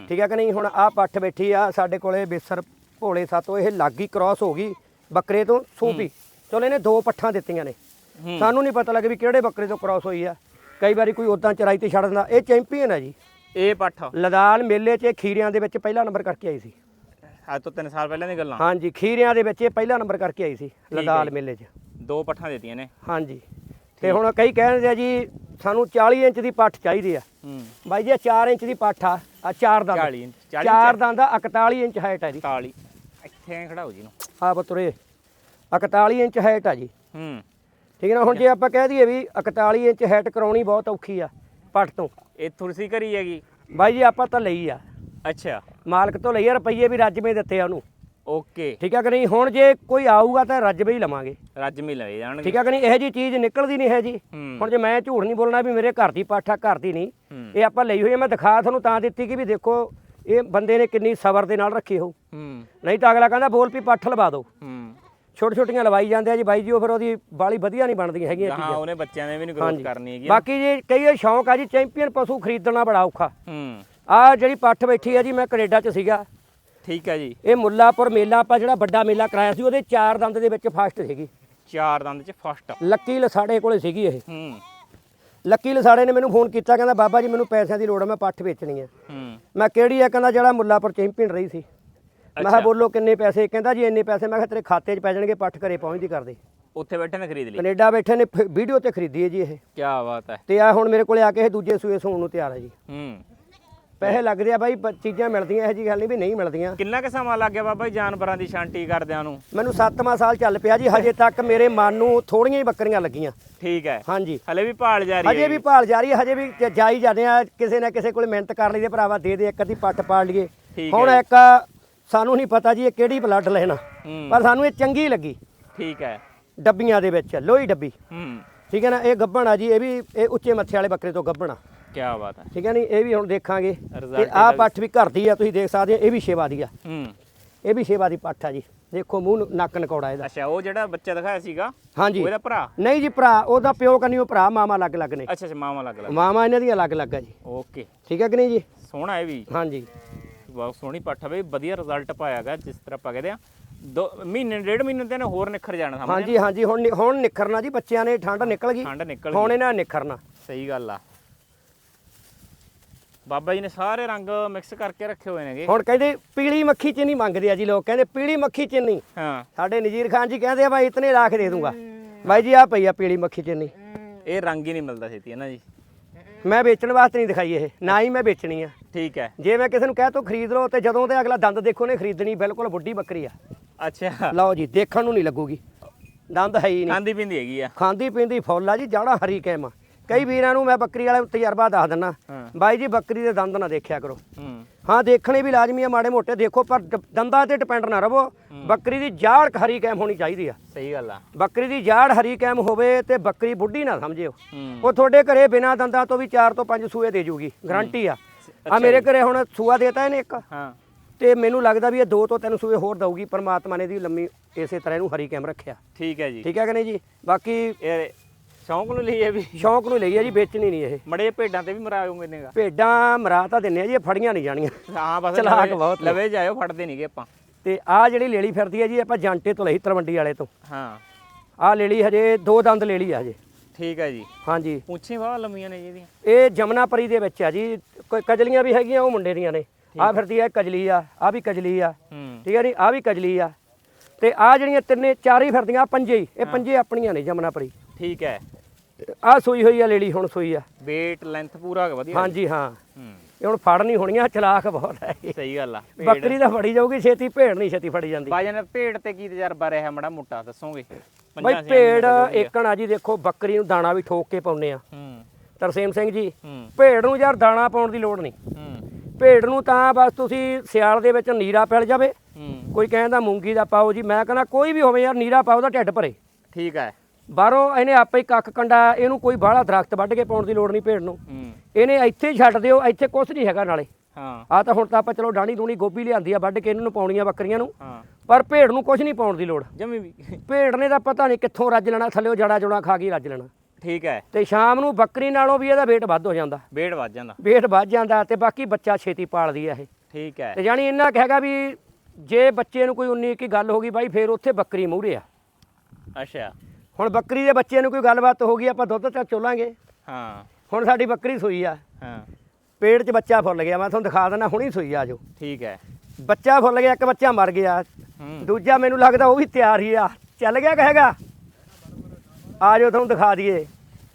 ਠੀਕ ਹੈ ਕਿ ਨਹੀਂ? ਹੁਣ ਆਹ ਪੱਠ ਬੈਠੀ ਆ ਸਾਡੇ ਕੋਲੇ ਬੇਸਰ ਭੋਲੇ ਸਾਤੋਂ ਇਹ ਲੱਗੀ ਕ੍ਰਾਸ ਹੋ ਗਈ ਬੱਕਰੇ ਤੋਂ ਸੂਪੀ। ਚਲੋ ਇਹਨੇ ਦੋ ਪੱਠਾਂ ਦਿੱਤੀਆਂ ਨੇ। ਸਾਨੂੰ ਨਹੀਂ ਪਤਾ ਲੱਗ ਵੀ ਕਿਹੜੇ ਬੱਕਰੇ ਤੋਂ ਕ੍ਰਾਸ ਹੋਈ ਆ। ਕਈ ਵਾਰੀ ਕੋਈ ਉਦਾਂ ਚਰਾਈ ਤੇ ਛੱਡ ਦਿੰਦਾ। ਇਹ ਚੈਂਪੀਅਨ ਆ ਜੀ। ਇਹ ਪੱਠ। ਲਦਾਲ ਮੇਲੇ 'ਚ ਖੀਰਿਆਂ ਦੇ ਵਿੱਚ ਪਹਿਲਾ ਨੰਬਰ ਕਰਕੇ ਆਈ ਸੀ। ਅੱਜ ਤੋਂ 3 ਸਾਲ ਪਹਿਲਾਂ ਦੀ ਗੱਲਾਂ। ਹਾਂਜੀ ਖੀਰਿਆਂ ਦੇ ਵਿੱਚ ਇਹ ਪਹਿਲਾ ਨੰਬਰ ਕਰਕੇ ਆਈ ਸੀ ਲਦਾਲ। ਮੇਲੇ 'ਚ। ਦੋ ਪੱਠਾਂ ਦਿੱਤੀਆਂ ਨੇ। ਹਾਂਜੀ। ਤੇ ਹੁਣ ਕਈ ਕਹਿੰਦੇ ਆ ਜੀ ਸਾਨੂੰ 40 ਇੰਚ ਦੀ ਪੱਠ ਚਾਹੀਦੀ ਆ। ਹੂੰ। ਬਾਈ ਜੀ 4 ਇੰਚ ਦੀ ਪੱਠ ਆ ਆ ਚਾਰ ਦੰਦ। 40 ਇੰਚ 40 ਚਾਰ ਦੰਦ ਆ 41 ਇੰਚ ਹਾਈਟ ਆ ਜੀ। 40 ਇੱਥੇ ਖੜਾ ਹੋ ਜੀ ਨੂੰ ਆ ਬਤਰੇ 41 ਇੰਚ ਹਾਈਟ ਆ ਜੀ। ਹੂੰ। ਠੀਕ ਹੈ ਨਾ ਹੁਣ ਜੇ ਆਪਾਂ ਕਹਿ ਦਈਏ ਵੀ 41 ਇੰਚ ਹਾਈਟ ਕਰਾਉਣੀ ਬਹੁਤ ਔਖੀ ਆ ਪੱਠ ਤੋਂ। ਇਹ ਥੁਰਸੀ ਕਰੀ ਹੈਗੀ। ਬਾਈ ਜੀ ਆਪਾਂ ਤਾਂ ਲਈ ਆ। ਅੱਛਾ। ਮਾਲਕ ਤੋਂ ਲਈ ਆ ਰੁਪਈਏ ਵੀ ਰੱਜਵੇਂ ਦਿੱਤੇ ਆ ਉਹਨੂੰ। ਓਕੇ। ਠੀਕ ਹੈ ਕਿ ਨਹੀਂ? ਹੁਣ ਜੇ ਕੋਈ ਆਊਗਾ ਤਾਂ ਰੱਜਵੇ ਹੀ ਲਵਾਂਗੇ। ਰੱਜ ਮੇ ਲਏ ਜਾਣਗੇ। ਠੀਕ ਹੈ ਕਿ ਨਹੀਂ? ਇਹੋ ਜੀ ਚੀਜ਼ ਨਿਕਲਦੀ ਨਹੀਂ ਹੈ। ਜੀ ਹੁਣ ਜੇ ਮੈਂ ਝੂਠ ਨਹੀਂ ਬੋਲਣਾ ਵੀ ਮੇਰੇ ਘਰ ਦੀ ਪਾਠਾ ਘਰ ਦੀ ਨਹੀਂ। ਇਹ ਆਪਾਂ ਲਈ ਹੋਈ ਹੈ ਮੈਂ ਦਿਖਾ ਤੁਹਾਨੂੰ ਤਾਂ ਦਿੱਤੀ ਕਿ ਵੀ ਦੇਖੋ ਇਹ ਬੰਦੇ ਨੇ ਕਿੰਨੀ ਸਬਰ ਦੇ ਨਾਲ ਰੱਖੀ ਹੋ। ਨਹੀਂ ਤਾਂ ਅਗਲਾ ਕਹਿੰਦਾ ਬੋਲ ਵੀ ਪੱਠ ਲਵਾ ਦਿਓ। ਛੋਟੇ ਛੋਟੀਆਂ ਲਵਾਈ ਜਾਂਦੇ ਆ ਜੀ ਬਾਈ ਜੀ ਉਹ ਫਿਰ ਉਹਦੀ ਬਾਲੀ ਵਧੀਆ ਨਹੀਂ ਬਣਦੀਆਂ ਹੈਗੀਆਂ ਹਾਂ ਉਹਨੇ ਬੱਚਿਆਂ ਨੇ ਵੀ ਨਹੀਂ ਗਰੋਥ ਕਰਨੀ ਹੈਗੀ। ਬਾਕੀ ਜੀ ਕਈ ਸ਼ੌਂਕ ਆ ਜੀ ਚੈਂਪੀਅਨ ਪਸ਼ੂ ਖਰੀਦਣਾ ਬੜਾ ਔਖਾ। ਹੂੰ। ਆ ਜਿਹੜੀ ਪੱਠ ਬੈਠੀ ਆ ਜੀ ਮੈਂ ਕੈਨੇਡਾ 'ਚ ਸੀਗਾ। ਠੀਕ ਹੈ ਜੀ। ਇਹ ਮੁੱਲਾਪੁਰ ਮੇਲਾ ਆਪਾਂ ਜਿਹੜਾ ਵੱਡਾ ਮੇਲਾ ਕਰਾਇਆ ਸੀ ਉਹਦੇ ਚਾਰ ਦੰਦ ਦੇ ਵਿੱਚ ਫਸਟ ਸੀਗੀ। ਚਾਰ ਦੰਦ ਚ ਫਸਟ। ਲੱਕੀ ਲਸਾੜੇ ਕੋਲੇ ਸੀਗੀ ਇਹ। ਹੂੰ। ਲੱਕੀ ਲਸਾੜੇ ਨੇ ਮੈਨੂੰ ਫੋਨ ਕੀਤਾ ਕਹਿੰਦਾ ਬਾਬਾ ਜੀ ਮੈਨੂੰ ਪੈਸਿਆਂ ਦੀ ਲੋੜ ਆ ਮੈਂ ਪੱਠ ਵੇਚਣੀ ਆ। ਹੂੰ। ਮੈਂ ਕਿਹੜੀ ਆ ਕਹਿੰਦਾ ਜਿਹੜਾ ਮੁੱਲਾਪੁਰ ਚੈਂਪੀਅਨ ਰਹੀ ਸੀ। ਮੈਂ ਕਿਹਾ। ਬੋਲੋ ਕਿੰਨੇ ਪੈਸੇ? ਕਹਿੰਦਾ ਜੀ ਇੰਨੇ ਪੈਸੇ। ਮੈਂ ਕਿਹਾ ਤੇਰੇ ਖਾਤੇ 'ਚ ਪੈ ਜਾਣਗੇ ਪੱਠ ਘਰੇ ਪਹੁੰਚਦੀ ਕਰਦੇ। ਉੱਥੇ ਬੈਠੇ ਨੇ ਖਰੀਦ ਲਈ? ਕੈਨੇਡਾ ਬੈਠੇ ਨੇ ਵੀਡੀਓ ਤੇ ਖਰੀਦੀ ਹੈ ਜੀ ਇਹ। ਕੀ ਬਾਤ ਹੈ। ਤੇ ਆ ਹੁਣ ਮੇਰੇ ਕੋਲੇ ਆ ਕੇ ਇਹ ਦੂਜੇ ਸੂਏ ਸੌਣ ਨੂੰ ਤਿਆਰ ਹੈ ਜੀ। ਹੂੰ। ਪੈਸੇ ਲੱਗਦੇ ਆ ਬਾਈ ਚੀਜ਼ਾਂ ਮਿਲਦੀਆਂ ਇਹੋ ਜੀ ਗੱਲ ਨਹੀਂ ਵੀ ਨਹੀਂ ਮਿਲਦੀਆਂ। ਕਿੰਨਾ ਕੁ ਸਮਾਂ ਲੱਗ ਗਿਆ ਬਾਬਾ ਜੀ ਜਾਨਵਰਾਂ ਦੀ ਛਾਂਟੀ ਕਰਦਿਆਂ ਨੂੰ? ਮੈਨੂੰ 7ਵਾਂ ਸਾਲ ਚੱਲ ਪਿਆ ਜੀ ਹਜੇ ਤੱਕ ਮੇਰੇ ਮਨ ਨੂੰ ਥੋੜੀਆਂ ਹੀ ਬੱਕਰੀਆਂ ਲੱਗੀਆਂ। ਠੀਕ ਹੈ। ਹਾਂਜੀ। ਹਲੇ ਵੀ ਭਾਲ ਜਾਰੀ ਹਜੇ ਵੀ ਭਾਲ ਜਾਰੀ ਹੈ ਹਜੇ ਵੀ ਜ- ਜਾਈ ਜਾਂਦੇ ਆ ਕਿਸੇ ਨਾ ਕਿਸੇ ਕੋਲ ਮਿਹਨਤ ਕਰ ਲਈਦੇ ਭਰਾਵਾ ਦੇ ਦੇ ਇੱਕ ਅੱਧੀ ਪੱਟ ਪਾੜ ਲਈਏ। ਠੀਕ ਹੁਣ ਇੱਕ ਸਾਨੂੰ ਨਹੀਂ ਪਤਾ ਜੀ ਇਹ ਕਿਹੜੀ ਬਲੱਡ ਲੈਣਾ ਹੂੰ। ਪਰ ਸਾਨੂੰ ਇਹ ਚੰਗੀ ਲੱਗੀ। ਠੀਕ ਹੈ। ਡੱਬੀਆਂ ਦੇ ਵਿੱਚ ਲੋਹੀ ਡੱਬੀ। ਹੂੰ। ਠੀਕ ਹੈ ਨਾ ਇਹ ਗੱਭਣ ਆ ਜੀ ਇਹ ਵੀ ਇਹ ਉੱਚੇ ਮੱਥੇ ਵਾਲੇ ਬੱਕਰੇ ਤੋਂ ਗੱਭਣ ਆ। ਕੀ ਬਾਤ ਹੈ। ਠੀਕ ਹੈ ਨਹੀਂ ਇਹ ਵੀ ਹੁਣ ਦੇਖਾਂਗੇ। ਤੇ ਆਹ ਪੱਠ ਵੀ ਘਰ ਦੀ ਆ ਤੁਸੀਂ ਦੇਖ ਸਕਦੇ ਹੋ ਇਹ ਵੀ ਸ਼ੇਵਾ ਦੀ ਆ। ਹੂੰ। ਇਹ ਵੀ ਸ਼ੇਵਾ ਦੀ ਪੱਠ ਆ ਜੀ। ਦੇਖੋ ਮੂੰਹ ਨੂੰ ਨੱਕ ਨਕੌੜਾ ਇਹਦਾ। ਅੱਛਾ ਉਹ ਜਿਹੜਾ ਬੱਚਾ ਦਿਖਾਇਆ ਸੀਗਾ ਹਾਂਜੀ। ਉਹਦਾ ਭਰਾ? ਨਹੀਂ ਜੀ ਭਰਾ ਉਹਦਾ ਪਿਓ ਕੰਨੀ ਉਹ ਭਰਾ ਮਾਮਾ ਅਲੱਗ ਅਲੱਗ ਨੇ। ਅੱਛਾ ਅੱਛਾ ਮਾਮਾ ਲੱਗ ਲੱਗ ਮਾਮਾ ਇਹਨਾਂ ਦੀਆਂ ਅਲੱਗ ਅਲੱਗ ਆ ਜੀ। ਓਕੇ। ਠੀਕ ਹੈ ਕਿ ਨਹੀਂ ਜੀ? ਸੋਹਣਾ ਇਹ ਵੀ। ਹਾਂਜੀ। ਬਹੁਤ ਸੋਹਣੀ ਪੱਠ ਬਈ ਵਧੀਆ ਰਿਜ਼ਲਟ ਪਾਇਆਗਾ ਜਿਸ ਤਰ੍ਹਾਂ ਆਪਾਂ ਕਹਦੇ ਆ। ਦੋ ਮਹੀਨੇ ਡੇਢ ਮਹੀਨੇ ਤੇ ਇਹਨੇ ਹੋਰ ਨਿਖਰ ਜਾਣਾ ਸਾਹਮਣੇ। ਹਾਂਜੀ ਹਾਂਜੀ ਹੁਣ ਨਿ- ਹੁਣ ਨਿਖਰਨਾ ਜੀ ਬੱਚਿਆਂ ਨੇ ਠੰਡ ਨਿਕਲ ਗਈ। ਠੰਡ ਨਿਕਲ ਹੁਣ ਗਈ। ਇਹਨਾਂ ਨੇ ਨਿਖਰਨਾ। ਸਹੀ ਗੱਲ ਆ। ਬਾਬਾ ਜੀ ਨੇ ਸਾਰੇ ਰੰਗ ਮਿਕਸ ਕਰਕੇ ਰੱਖੇ ਹੋਏ ਨੇਗੇ। ਹੁਣ ਕਹਿੰਦੇ ਪੀਲੀ ਮੱਖੀ ਚੀਨੀ ਮੰਗਦੇ ਆ ਜੀ ਲੋਕ ਕਹਿੰਦੇ ਪੀਲੀ ਮੱਖੀ ਚੀਨੀ। ਹਾਂ। ਸਾਡੇ ਨਜੀਰ ਖਾਨ ਜੀ ਕਹਿੰਦੇ ਆ ਭਾਈ ਇਤਨੇ ਲਾ ਕੇ ਦੇ ਦੂੰਗਾ। ਬਾਈ ਜੀ ਆ ਪਈ ਆ ਪੀਲੀ ਮੱਖੀ ਚੀਨੀ। ਇਹ ਰੰਗ ਹੀ ਨਹੀਂ ਮਿਲਦਾ ਛੇਤੀ ਹੈ ਨਾ ਜੀ? ਮੈਂ ਵੇਚਣ ਵਾਸਤੇ ਨਹੀਂ ਦਿਖਾਈ ਇਹ ਨਾ ਹੀ ਮੈਂ ਵੇਚਣੀ ਆ। ਠੀਕ ਹੈ। ਜੇ ਮੈਂ ਕਿਸੇ ਨੂੰ ਕਹਿ ਤੋ ਖਰੀਦ ਲਓ ਤੇ ਜਦੋਂ ਤੇ ਅਗਲਾ ਦੰਦ ਦੇਖੋ ਨੇ ਖਰੀਦਣੀ ਬਿਲਕੁਲ ਵੱਡੀ ਬੱਕਰੀ ਆ। ਅੱਛਾ। ਲਓ ਜੀ ਦੇਖਣ ਨੂੰ ਨਹੀਂ ਲੱਗੂਗੀ। ਦੰਦ ਹੈ ਹੀ ਨਹੀਂ। ਖਾਂਦੀ ਪਿੰਦੀ ਹੈਗੀ ਆ। ਖਾਂਦੀ ਪੀਂਦੀ ਫੁੱਲ ਆ ਜੀ ਜਾੜਾ ਹਰੀ ਕੈਮ ਕਈ ਵੀਰਾਂ ਨੂੰ ਮੈਂ ਬੱਕਰੀ ਵਾਲੇ ਤਜਰਬਾ ਦੱਸ ਦਿੰਨਾ। ਬਾਈ ਜੀ ਬੱਕਰੀ ਦੇ ਦੰਦ ਨਾ ਦੇਖਿਆ ਕਰੋ। ਹੂੰ। ਦੇਖਣੇ ਵੀ ਲਾਜ਼ਮੀ ਆ ਮਾੜੇ ਮੋਟੇ ਦੇਖੋ ਪਰ ਦੰਦਾਂ ਤੇ ਡਿਪੈਂਡ ਨਾ ਰਹੋ ਬੱਕਰੀ ਦੀ ਜਾੜ ਹਰੀ ਕੈਮ ਹੋਣੀ ਚਾਹੀਦੀ ਆ। ਸਹੀ ਗੱਲ ਆ। ਬੱਕਰੀ ਦੀ ਜਾੜ ਹਰੀ ਕੈਮ ਹੋਵੇ ਤੇ ਬੱਕਰੀ ਬੁੱਢੀ ਨਾ ਸਮਝਿਓ। ਉਹ ਤੁਹਾਡੇ ਘਰੇ ਬਿਨਾਂ ਦੰਦਾਂ ਤੋਂ ਵੀ 4 ਤੋਂ 5 ਸੂਏ ਦੇ ਜੂਗੀ ਗਰੰਟੀ ਆ। ਆ ਮੇਰੇ ਘਰੇ ਹੁਣ ਸੂਆ ਦੇਤਾ ਇਹਨੇ ਇੱਕ। ਹਾਂ। ਤੇ ਮੈਨੂੰ ਲੱਗਦਾ ਵੀ ਇਹ ਦੋ ਤੋਂ ਤਿੰਨ ਸੂਏ ਹੋਰ ਦਊਗੀ ਪਰਮਾਤਮਾ ਨੇ ਦੀ ਲੰਮੀ ਇਸੇ ਤਰ੍ਹਾਂ ਇਹਨੂੰ ਹਰੀ ਕੈਮ ਰੱਖਿਆ। ਠੀਕ ਹੈ ਜੀ। ਠੀਕ ਹੈ ਕਿ ਨਹੀਂ ਜੀ? ਬਾਕੀ ਸ਼ੌਂਕ ਨੂੰ ਲਈ ਇਹ ਵੀ। ਸ਼ੌਂਕ ਨੂੰ ਲਈ ਆ ਜੀ ਵੇਚਣੀ ਨਹੀਂ ਇਹ। ਮੜੇ ਭੇਡਾਂ ਤੇ ਵੀ ਮਰਾਉਂਗੇ ਨੇਗਾ ਭੇਡਾਂ ਮਰਾ ਤਾਂ ਦਿੰਨੇ ਆ ਜੀ ਇਹ ਫੜੀਆਂ ਨਹੀਂ ਜਾਣੀਆਂ। ਹਾਂ ਬਸ ਚਲਾਕ ਬਹੁਤ। ਲਵੇ ਜਾਇਓ ਫੜਦੇ ਨਹੀਂਗੇ ਆਪਾਂ। ਤੇ ਆਹ ਜਿਹੜੀ ਲੇਲੀ ਫਿਰਦੀ ਹੈ ਜੀ ਆਪਾਂ ਜਾਂਟੇ ਤੋਂ ਲਈ ਤਰਵੰਡੀ ਵਾਲੇ ਤੋਂ। ਹਾਂ। ਆਹ ਲੇਲੀ ਹਜੇ ਦੋ ਦੰਦ ਲੇਲੀ ਆ ਹਜੇ। ਠੀਕ ਹੈ ਜੀ। ਹਾਂਜੀ। ਪੁੱਛੇ ਵਾਹ ਲੰਮੀਆਂ ਨੇ ਜੀ ਇਹਦੀਆਂ। ਇਹ ਜਮਨਾਪਰੀ ਦੇ ਵਿੱਚ ਆ ਜੀ ਕੋਈ ਕਜਲੀਆਂ ਵੀ ਹੈਗੀਆਂ ਉਹ ਮੁੰਡੇ ਦੀਆਂ ਨੇ। ਆਹ ਫਿਰਦੀ ਹੈ ਕਜਲੀ ਆ ਆਹ ਵੀ ਕਜਲੀ ਆ। ਹੂੰ। ਠੀਕ ਹੈ ਜੀ ਆਹ ਵੀ ਕਜਲੀ ਆ। ਤੇ ਆਹ ਜਿਹੜੀਆਂ ਤਿੰਨੇ ਚਾਰ ਹੀ ਫਿਰਦੀਆਂ ਪੰਜੇ ਹੀ। ਇਹ ਪੰਜੇ ਆਪਣੀਆਂ ਨੇ ਜਮਨਾਪਰੀ ਠੀਕ ਹੈ। ਆਹ ਸੂਈ ਹੋਈ ਆ ਲੇਲੀ ਹੁਣ ਸੂਈ ਆ। weight ਲੈਂਥ ਪੂਰਾ ਵਧੀਆ। ਹਾਂਜੀ ਹਾਂ। ਹੂੰ। ਇਹ ਹੁਣ ਫੜ ਨਹੀਂ ਹੋਣੀਆਂ ਚਲਾਕ ਬਹੁਤ ਹੈ ਇਹ। ਸਹੀ ਗੱਲ ਆ। ਭੇਡ ਬੱਕਰੀ ਤਾਂ ਫੜੀ ਜਾਊਗੀ ਛੇਤੀ ਭੇਡ ਨਹੀਂ ਛੇਤੀ ਫੜੀ ਜਾਂਦੀ। ਬਾਜਨ ਭੇਡ ਤੇ ਕੀ ਤਜਰਬਾ ਰਿਹਾ ਮੜਾ ਮੋਟਾ ਦੱਸੋਗੇ? ਬਾਈ ਭੇਡ। ਏਕਣ ਆ ਜੀ ਦੇਖੋ ਬੱਕਰੀ ਨੂੰ ਦਾਣਾ ਵੀ ਠੋਕ ਕੇ ਪਾਉਨੇ ਆ। ਹੂੰ। ਤਰਸੇਮ ਸਿੰਘ ਜੀ ਹੂੰ। ਭੇਡ ਨੂੰ ਯਾਰ ਦਾਣਾ ਪਾਉਣ ਦੀ ਲੋੜ ਨਹੀਂ। ਹੂੰ। ਭੇਡ ਨੂੰ ਤਾਂ ਬਸ ਤੁਸੀਂ ਸਿਆਲ ਦੇ ਵਿੱਚ ਨੀਰਾ ਪੈਲ ਜਾਵੇ। ਹੂੰ। ਕੋਈ ਕਹਿੰਦਾ ਮੂੰਗੀ ਦਾ ਪਾਓ ਜੀ ਮੈਂ ਕਹਿੰਦਾ ਕੋਈ ਵੀ ਹੋਵੇ ਯਾਰ ਨੀਰਾ ਪਾਓ ਦਾ ਢਿੱਡ ਭਰੇ। ਠੀਕ ਹੈ ਬਾਹਰੋਂ ਇਹਨੇ ਆਪੇ ਹੀ ਕੱਖ ਕੰਡਾ ਇਹਨੂੰ ਕੋਈ ਬਾਹਲਾ ਦਰਖਤ ਵੱਢ ਕੇ ਪਾਉਣ ਦੀ ਲੋੜ ਨਹੀਂ ਭੇਡ ਨੂੰ। ਹੂੰ। ਇਹਨੇ ਇੱਥੇ ਹੀ ਛੱਡ ਦਿਓ ਇੱਥੇ ਕੁਝ ਨਹੀਂ ਹੈਗਾ ਨਾਲੇ। ਹਾਂ। ਆ ਤਾਂ ਹੁਣ ਤਾਂ ਆਪਾਂ ਚਲੋ ਡਾਣੀ ਦੂਣੀ ਗੋਭੀ ਲਿਆਂਦੀ ਆ ਵੱਢ ਕੇ ਇਹਨਾਂ ਨੂੰ ਪਾਉਣੀਆਂ ਬੱਕਰੀਆਂ ਨੂੰ। ਹਾਂ। ਪਰ ਭੇਡ ਨੂੰ ਕੁਝ ਨਹੀਂ ਪਾਉਣ ਦੀ ਲੋੜ। ਜਮੀ ਵੀ। ਭੇਡ ਨੇ ਤਾਂ ਪਤਾ ਨਹੀਂ ਕਿੱਥੋਂ ਰੱਜ ਲੈਣਾ ਥੱਲੇੋਂ ਜੜਾ ਜੁੜਾ ਖਾ ਕੇ ਹੀ ਰੱਜ ਲੈਣਾ। ਠੀਕ ਹੈ। ਤੇ ਸ਼ਾਮ ਨੂੰ ਬੱਕਰੀ ਨਾਲੋਂ ਵੀ ਇਹਦਾ weight ਵੱਧ ਹੋ ਜਾਂਦਾ। weight ਵੱਧ ਜਾਂਦਾ। weight ਵੱਧ ਜਾਂਦਾ ਤੇ ਬਾਕੀ ਬੱਚਾ ਛੇਤੀ ਪਾਲਦੀ ਆ ਇਹ। ਠੀਕ ਹੈ। ਤੇ ਜਾਣੀ ਇੰਨਾ ਕੁ ਹੈਗਾ ਵੀ ਜੇ ਬੱਚੇ ਨੂੰ ਕੋਈ 19 ਕੀ ਗੱਲ ਹੋ ਗਈ ਬਾਈ ਫੇਰ ਉੱਥੇ ਬੱਕਰੀ ਮੂਹਰੇ ਆ। ਅੱਛਾ। ਹੁਣ ਬੱਕਰੀ ਦੇ ਬੱਚੇ ਨੂੰ ਕੋਈ ਗੱਲਬਾਤ ਹੋ ਗਈ ਆਪਾਂ ਦੁੱਧ ਤਾਂ ਚੋਲਾਂਗੇ। ਹਾਂ। ਹੁਣ ਸਾਡੀ ਬੱਕਰੀ ਸੂਈ ਆ। ਹਾਂ। ਪੇਟ 'ਚ ਬੱਚਾ ਫੁੱਲ ਗਿਆ ਮੈਂ ਤੁਹਾਨੂੰ ਦਿਖਾ ਦਿੰਦਾ ਹੁਣੀ ਸੂਈ ਆ ਜੋ। ਠੀਕ ਹੈ। ਬੱਚਾ ਫੁੱਲ ਗਿਆ ਇੱਕ ਬੱਚਾ ਮਰ ਗਿਆ। ਦੂਜਾ ਮੈਨੂੰ ਲੱਗਦਾ ਉਹ ਵੀ ਤਿਆਰ ਹੀ ਆ। ਚੱਲ ਗਿਆ ਕਹੇਗਾ ਆ ਜਾਓ ਤੁਹਾਨੂੰ ਦਿਖਾ ਦਈਏ।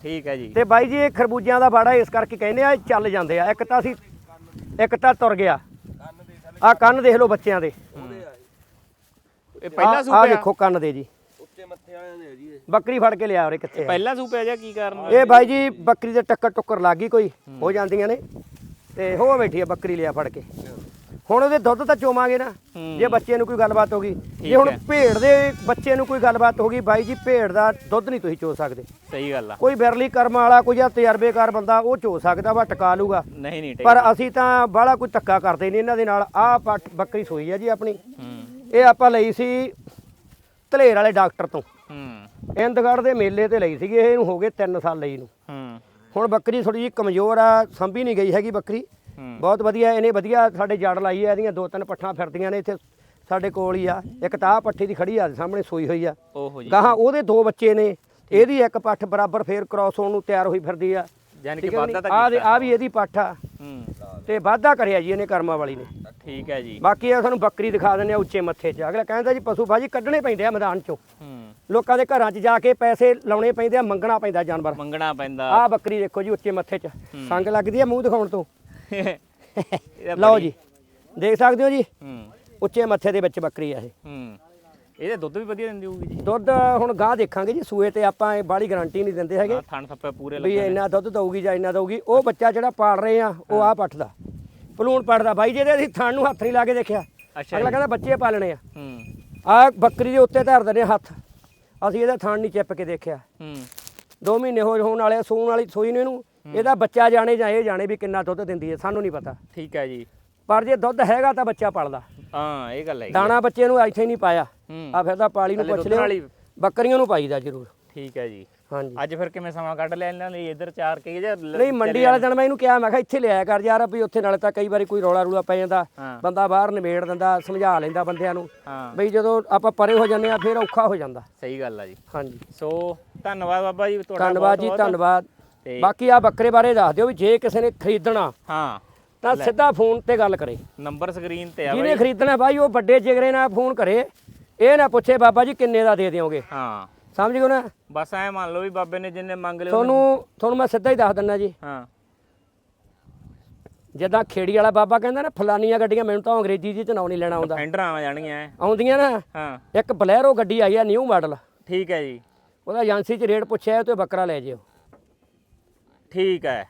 ਠੀਕ ਹੈ ਜੀ। ਤੇ ਬਾਈ ਜੀ ਇਹ ਖਰਬੂਜਿਆਂ ਦਾ ਬਾੜਾ ਇਸ ਕਰਕੇ ਕਹਿੰਦੇ ਆ ਇਹ ਚੱਲ ਜਾਂਦੇ ਆ। ਇੱਕ ਤਾਂ ਅਸੀਂ ਇੱਕ ਤਾਂ ਤੁਰ ਗਿਆ। ਆ ਕੰਨ ਦੇਖ ਲਓ ਬੱਚਿਆਂ ਦੇ। ਇਹ ਪਹਿਲਾ ਆ ਸੂਪਿਆ ਦੇਖੋ ਕੰਨ ਦੇ ਜੀ। ਬੱਕਰੀ ਫੜ ਕੇ ਲਿਆ ਉਰੇ ਕਿੱਥੇ ਆ? ਪਹਿਲਾ ਸੂਪਿਆ ਜਾਂ ਕੀ ਕਾਰਨ ਇਹ ਬਾਈ ਜੀ ਬੱਕਰੀ ਦੇ ਟੱਕਰ ਟੁੱਕਰ ਲੱਗ ਗਈ ਕੋਈ ਹੋ ਜਾਂਦੀਆਂ ਨੇ। ਤੇ ਹੋ ਬੈਠੀ ਆ ਬੱਕਰੀ ਲਿਆ ਫੜ ਕੇ। ਹੁਣ ਉਹਦੇ ਦੁੱਧ ਤਾਂ ਚੋਵਾਂਗੇ ਨਾ ਹੂੰ। ਜੇ ਬੱਚੇ ਨੂੰ ਕੋਈ ਗੱਲਬਾਤ ਹੋ ਗਈ। ਜੇ ਹੁਣ ਹੈ। ਭੇਡ ਦੇ ਬੱਚੇ ਨੂੰ ਕੋਈ ਗੱਲਬਾਤ ਹੋ ਗਈ ਬਾਈ ਜੀ ਭੇਡ ਦਾ ਦੁੱਧ ਨਹੀਂ ਤੁਸੀਂ ਚੋ ਸਕਦੇ। ਸਹੀ ਗੱਲ ਆ। ਕੋਈ ਬਿਰਲੀ ਕਰਮ ਵਾਲਾ ਕੋਈ ਜਾਂ ਤਜਰਬੇਕਾਰ ਬੰਦਾ ਉਹ ਚੋ ਸਕਦਾ ਵਾ ਟਕਾ ਲੂਗਾ। ਨਹੀਂ ਨਹੀਂ ਪਰ ਅਸੀਂ ਤਾਂ ਬਾਹਲਾ ਕੋਈ ਧੱਕਾ ਕਰਦੇ ਨਹੀਂ ਇਹਨਾਂ ਦੇ ਨਾਲ। ਆਹ ਪੱਟ ਬੱਕਰੀ ਸੋਈ ਹੈ ਜੀ ਆਪਣੀ। ਹੂੰ। ਇਹ ਆਪਾਂ ਲਈ ਸੀ ਧਲੇਰ ਵਾਲੇ ਡਾਕਟਰ ਤੋਂ। ਹੂੰ। ਇੰਦਗੜ੍ਹ ਦੇ ਮੇਲੇ ਤੇ ਲਈ ਸੀਗੀ ਇਹਨੂੰ ਹੋ ਗਏ 3 ਸਾਲ ਲਈ ਨੂੰ। ਹੂੰ। ਹੁਣ ਬੱਕਰੀ ਥੋੜੀ ਜਿਹੀ ਕਮਜ਼ੋਰ ਆ ਸੰਭੀ ਨਹੀਂ ਗਈ ਹੈਗੀ ਬੱਕਰੀ। ਹੂੰ। ਬਹੁਤ ਵਧੀਆ ਇਹਨੇ ਵਧੀਆ ਸਾਡੇ ਜੜ ਲਾਈ ਹੈ ਇਹਦੀਆਂ ਦੋ ਤਿੰਨ ਪੱਠਾਂ ਫਿਰਦੀਆਂ ਨੇ ਇੱਥੇ ਸਾਡੇ ਕੋਲ ਹੀ ਆ। ਇੱਕ ਤਾਂ ਆਹ ਪੱਠੀ ਦੀ ਖੜੀ ਆ ਸਾਹਮਣੇ ਸੋਈ ਹੋਈ ਆ। ਓਹੋ ਜੀ। ਗਾਹਾਂ ਉਹਦੇ ਦੋ ਬੱਚੇ ਨੇ ਇਹਦੀ ਇੱਕ ਪੱਠ ਬਰਾਬਰ ਫੇਰ ਕ੍ਰਾਸ ਹੋਣ ਨੂੰ ਤਿਆਰ ਹੋਈ ਫਿਰਦੀ ਆ। ਯਾਨੀ ਕਿ ਵਾਧਾ ਤਾਂ ਆ ਕੀਤਾ। ਆ ਵੀ ਇਹਦੀ ਪੱਠ ਆ। ਹੂੰ। ਤੇ ਵਾਧਾ ਕਰਿਆ ਜੀ ਇਹਨੇ ਕਰਮਾ ਵਾਲੀ ਨੇ। ਠੀਕ ਹੈ ਜੀ। ਬਾਕੀ ਇਹ ਤੁਹਾਨੂੰ ਬੱਕਰੀ ਦਿਖਾ ਦਿੰਦੇ ਆ ਉੱਚੇ ਮੱਥੇ 'ਚ। ਅਗਲਾ ਕਹਿੰਦਾ ਜੀ ਪਸ਼ੂ ਬਾਜੀ ਕੱਢਣੇ ਪੈਂਦੇ ਆ ਮੈਦਾਨ 'ਚੋਂ। ਹੂੰ। ਲੋਕਾਂ ਦੇ ਘਰਾਂ 'ਚ ਜਾ ਕੇ ਪੈਸੇ ਲਾਉਣੇ ਪੈਂਦੇ ਆ ਮੰਗਣਾ ਪੈਂਦਾ ਜਾਨਵਰ। ਮੰਗਣਾ ਪੈਂਦਾ। ਆਹ ਬੱਕਰੀ ਦੇਖੋ ਜੀ ਉੱਚੇ ਮੱਥੇ 'ਚ। ਸੰਗ ਲੱਗਦੀ ਆ ਮੂੰਹ ਦਿਖਾਉਣ ਤੋਂ। (laughs) ਲਓ ਜੀ। ਦੇਖ ਸਕਦੇ ਹੋ ਜੀ? ਹੂੰ। ਉੱਚੇ ਮੱਥੇ ਦੇ ਵਿੱਚ ਬੱਕਰੀ ਆ ਇਹ। ਹੂੰ। ਇਹਦੇ ਦੁੱਧ ਵੀ ਵਧੀਆ ਦਿੰਦੀ ਹੋਊਗੀ ਜੀ? ਦੁੱਧ ਹੁਣ ਗਾਂ ਦੇਖਾਂਗੇ ਜੀ ਸੂਏ ਤੇ ਆਪਾਂ ਇਹ ਬਾਹਲੀ ਗਾਰੰਟੀ ਨਹੀਂ ਦਿੰਦੇ ਹੈਗੇ। ਥਣ ਥੱਪੇ ਪੂਰੇ ਵੀ ਲੱਗੇ ਨੇ। ਇੰਨਾ ਦੁੱਧ ਦਊਗੀ ਜਾਂ ਇੰਨਾ ਦਊਗੀ ਉਹ ਬੱਚਾ ਜਿਹੜਾ ਪਾਲ ਰਹੇ ਆ ਉਹ ਆ ਪੱਠ ਦਾ ਪਲੂਣ ਪੜਦਾ। ਬਾਈ ਜਿਹਦੇ ਅਸੀਂ ਥਣ ਨੂੰ ਹੱਥ ਨਹੀਂ ਲਾ ਕੇ ਦੇਖਿਆ। ਅੱਛਾ ਅਗਲਾ ਜੀ। ਕਹਿੰਦਾ ਬੱਚੇ ਪਾਲਣੇ ਆ। ਹੂੰ। ਆ ਬੱਕਰੀ ਦੇ ਉੱਤੇ ਧਰ ਦਿੰਦੇ ਆ ਹੱਥ। ਅਸੀਂ ਇਹਦਾ ਥਣ ਨਹੀਂ ਚਿੱਪ ਕੇ ਦੇਖਿਆ। ਹੂੰ। ਦੋ ਮਹੀਨੇ ਹੋ ਹੋਣ ਵਾਲੇ ਆ, ਸੂਣ ਵਾਲੀ ਸੋਈ ਨੂੰ ਇਹਨੂੰ। ਇਹਦਾ ਬੱਚਾ ਜਾਣੇ ਜਾਂ ਇਹ ਜਾਣੇ ਵੀ ਕਿੰਨਾ ਦੁੱਧ ਦਿੰਦੀ ਹੈ ਸਾਨੂੰ ਨਹੀਂ ਪਤਾ। ਠੀਕ ਹੈ ਜੀ। ਪਰ ਜੇ ਦੁੱਧ ਹੈਗਾ ਤਾਂ ਬੱਚਾ ਪਲਦਾ। ਹਾਂ ਇਹ ਗੱਲ ਹੈ ਦਾਣਾ ਬੱਚੇ ਨੂੰ ਇੱਥੇ ਨਹੀਂ ਪਾਇਆ। ਆ ਫਿਰ ਤਾਂ ਪਾਲੀ ਨੂੰ ਪੁੱਛ ਲਿਓ। ਬੱਕਰੀਆਂ ਨੂੰ ਪਾਈਦਾ ਜ਼ਰੂਰ। ਠੀਕ ਹੈ ਜੀ। ਹਾਂਜੀ। ਅੱਜ ਫਿਰ ਕਿਵੇਂ ਸਮਾਂ ਕੱਢ ਲਿਆ ਇਹਨਾਂ ਲਈ ਇੱਧਰ ਚਾਰ ਕੇ ਜਾਂ ਨਹੀਂ ਮੰਡੀ ਵਾਲੇ ਦਿਨ ਮੈਂ ਇਹਨੂੰ ਕਿਹਾ ਮੈਂ ਕਿਹਾ ਇੱਥੇ ਲਿਆਇਆ ਕਰ ਯਾਰ ਵੀ ਉੱਥੇ ਨਾਲੇ ਤਾਂ ਕਈ ਵਾਰੀ ਕੋਈ ਰੌਲਾ ਰੂਲਾ ਪੈ ਜਾਂਦਾ। ਬੰਦਾ ਬਾਹਰ ਨਿਬੇੜ ਦਿੰਦਾ ਸਮਝਾ ਲੈਂਦਾ ਬੰਦਿਆਂ ਨੂੰ ਬਈ ਜਦੋਂ ਆਪਾਂ ਪਰੇ ਹੋ ਜਾਂਦੇ ਆ ਫਿਰ ਔਖਾ ਹੋ ਜਾਂਦਾ। ਸਹੀ ਗੱਲ ਆ ਜੀ। ਹਾਂਜੀ। ਸੋ ਧੰਨਵਾਦ ਬਾਬਾ ਜੀ ਤੁਹਾਡਾ ਧੰਨਵਾਦ ਜੀ। ਧੰਨਵਾਦ। ਬਾਕੀ ਆ ਬੱਕਰੇ ਬਾਰੇ ਦੱਸ ਦਿਓ ਵੀ ਜੇ ਕਿਸੇ ਨੇ ਖਰੀਦਣਾ ਹਾਂ। ਤਾਂ ਸਿੱਧਾ ਫੋਨ ਤੇ ਗੱਲ ਕਰੇ। ਨੰਬਰ ਸਕਰੀਨ ਤੇ ਆ ਜਿਹਨੇ ਬਾਈ। ਖਰੀਦਣਾ ਬਾਈ ਉਹ ਵੱਡੇ ਜਿਗਰੇ ਨਾਲ ਫੋਨ ਕਰੇ। ਇਹ ਨਾ ਪੁੱਛੇ ਬਾਬਾ ਜੀ ਕਿੰਨੇ ਦਾ ਦੇ ਦਿਓਗੇ? ਹਾਂ। ਸਮਝ ਗਏ ਨਾ? ਬਸ ਐ ਮੰਨ ਲਓ ਵੀ ਬਾਬੇ ਨੇ ਜਿੰਨੇ ਮੰਗ ਲਏ ਤੁਹਾਨੂੰ ਤੁਹਾਨੂੰ ਮੈਂ ਸਿੱਧਾ ਹੀ ਦੱਸ ਦਿੰਦਾ ਜੀ। ਹਾਂ। ਜਿੱਦਾਂ ਖੇੜੀ ਵਾਲਾ ਬਾਬਾ ਕਹਿੰਦਾ ਨਾ ਫਲਾਨੀਆਂ ਗੱਡੀਆਂ ਮੈਨੂੰ ਤਾਂ ਅੰਗਰੇਜ਼ੀ ਜੀ ਚ ਨਹੀਂ ਲੈਣਾ ਆਉਂਦਾ। ਫੈਂਡਰਾਂ ਆ ਜਾਣਗੀਆਂ। ਆਉਂਦੀਆਂ ਨਾ? ਹਾਂ। ਇੱਕ ਬਲੈਰੋ ਗੱਡੀ ਆਈ ਆ ਨਿਊ ਮਾਡਲ ਠੀਕ ਹੈ ਜੀ। ਉਹਦਾ ਏਜੰਸੀ 'ਚ ਰੇਟ ਪੁੱਛਿਆ ਤੇ ਬੱਕਰਾ ਲੈ ਜਿਓ। ਠੀਕ ਹੈ।